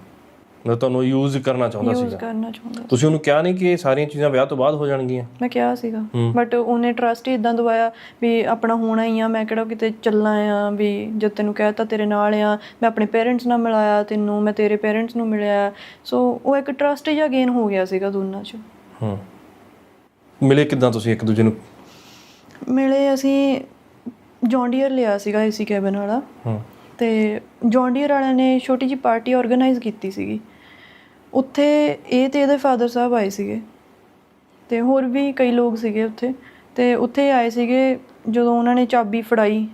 [SPEAKER 2] ਮੈਂ ਤੁਹਾਨੂੰ ਯੂਜ਼ ਕਰਨਾ ਚਾਹੁੰਦਾ
[SPEAKER 1] ਯੂਜ਼
[SPEAKER 2] ਸੀਗਾ।
[SPEAKER 1] ਕਰਨਾ ਚਾਹੁੰਦਾ।
[SPEAKER 2] ਤੁਸੀਂ ਉਹਨੂੰ ਕਿਹਾ ਨਹੀਂ ਕਿ ਇਹ ਸਾਰੀਆਂ ਚੀਜ਼ਾਂ ਵਿਆਹ ਤੋਂ ਬਾਅਦ ਹੋ ਜਾਣਗੀਆਂ?
[SPEAKER 1] ਮੈਂ ਕਿਹਾ ਸੀਗਾ।
[SPEAKER 2] ਹੂੰ।
[SPEAKER 1] ਬਟ ਉਹਨੇ ਟਰਸਟ ਹੀ ਇਦਾਂ ਦਵਾਇਆ ਵੀ ਆਪਣਾ ਹੋਣਾ ਹੀ ਆ ਮੈਂ ਕਿਹੜਾ ਕਿਤੇ ਚੱਲਣਾ ਆ ਵੀ ਜਦ ਤੈਨੂੰ ਕਹਿਤਾ ਤੇਰੇ ਨਾਲ ਆ ਮੈਂ ਆਪਣੇ ਪੇਰੈਂਟਸ ਨਾਲ ਮਿਲਾਇਆ ਤੈਨੂੰ ਮੈਂ ਤੇਰੇ ਪੇਰੈਂਟਸ ਨੂੰ ਮਿਲਿਆ। ਸੋ ਉਹ ਇੱਕ ਟਰਸਟ ਜਿਹਾ ਗੇਨ ਹੋ ਗਿਆ ਸੀਗਾ ਦੋਨਾਂ 'ਚ।
[SPEAKER 2] ਹੂੰ। ਮਿਲੇ ਕਿਦਾਂ ਤੁਸੀਂ ਇੱਕ ਦੂਜੇ ਨੂੰ?
[SPEAKER 1] ਮਿਲੇ ਅਸੀਂ ਜੌਂਡੀਅਰ ਲਿਆ ਸੀਗਾ ਏਸੀ ਕੈਬਨ ਵਾਲਾ।
[SPEAKER 2] ਹੂੰ।
[SPEAKER 1] ਤੇ ਜੌਂਡੀਅਰ ਵਾਲਿਆਂ ਨੇ ਛੋਟੀ ਜੀ ਪਾਰਟੀ ਆਰਗੇਨਾਈਜ਼ ਕੀਤੀ ਸੀਗੀ। ਉੱਥੇ ਇਹ ਤੇ ਇਹਦੇ ਫਾਦਰ ਸਾਹਿਬ ਆਏ ਸੀਗੇ। ਤੇ ਹੋਰ ਵੀ ਕਈ ਲੋਕ ਸੀਗੇ ਉੱਥੇ। ਤੇ ਉੱਥੇ ਆਏ ਸੀਗੇ ਜਦੋਂ ਉਹਨਾਂ ਨੇ ਚਾਬੀ ਫੜਾਈ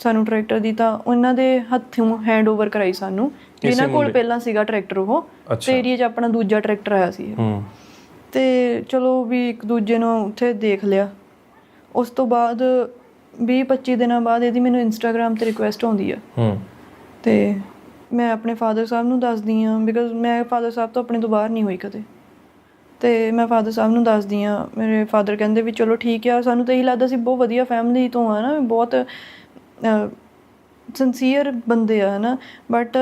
[SPEAKER 1] ਸਾਨੂੰ ਟਰੈਕਟਰ ਦੀ ਤਾਂ ਉਹਨਾਂ ਦੇ ਹੱਥੋਂ ਹੈਂਡਓਵਰ ਕਰਾਈ ਸਾਨੂੰ। ਜਿਨ੍ਹਾਂ ਕੋਲ? ਪਹਿਲਾਂ ਸੀਗਾ ਟਰੈਕਟਰ ਉਹ। ਤੇ ਏਰੀਆ 'ਚ ਆਪਣਾ ਦੂਜਾ ਟਰੈਕਟਰ ਆਇਆ ਸੀ। ਤੇ ਚਲੋ ਵੀ ਇੱਕ ਦੂਜੇ ਨੂੰ ਉੱਥੇ ਦੇਖ ਲਿਆ। ਉਸ ਤੋਂ ਬਾਅਦ 20 25 ਦਿਨਾਂ ਬਾਅਦ ਇਹਦੀ ਮੈਨੂੰ ਇੰਸਟਾਗ੍ਰam ਤੇ ਰਿਕੁਐਸਟ ਆਉਂਦੀ ਆ।
[SPEAKER 2] ਹੂੰ।
[SPEAKER 1] ਤੇ ਮੈਂ ਆਪਣੇ ਫਾਦਰ ਸਾਹਿਬ ਨੂੰ ਦੱਸਦੀ ਆ ਬਿਕਾਜ਼ ਮੈਂ ਫਾਦਰ ਸਾਹਿਬ ਤੋਂ ਆਪਣੇ ਤੋਂ ਬਾਹਰ ਨਹੀਂ ਹੋਈ ਕਦੇ। ਤੇ ਮੈਂ ਫਾਦਰ ਸਾਹਿਬ ਨੂੰ ਦੱਸਦੀ ਆ ਮੇਰੇ ਫਾਦਰ ਕਹਿੰਦੇ ਵੀ ਚਲੋ ਠੀਕ ਆ ਸਾਨੂੰ ਤਾਂ ਇਹੀ ਲੱਗਦਾ ਸੀ ਬਹੁਤ ਵਧੀਆ ਫੈਮਿਲੀ ਤੋਂ ਆ ਨਾ ਬਹੁਤ ਸਿੰਸੀਅਰ ਬੰਦੇ ਆ ਨਾ ਬਟ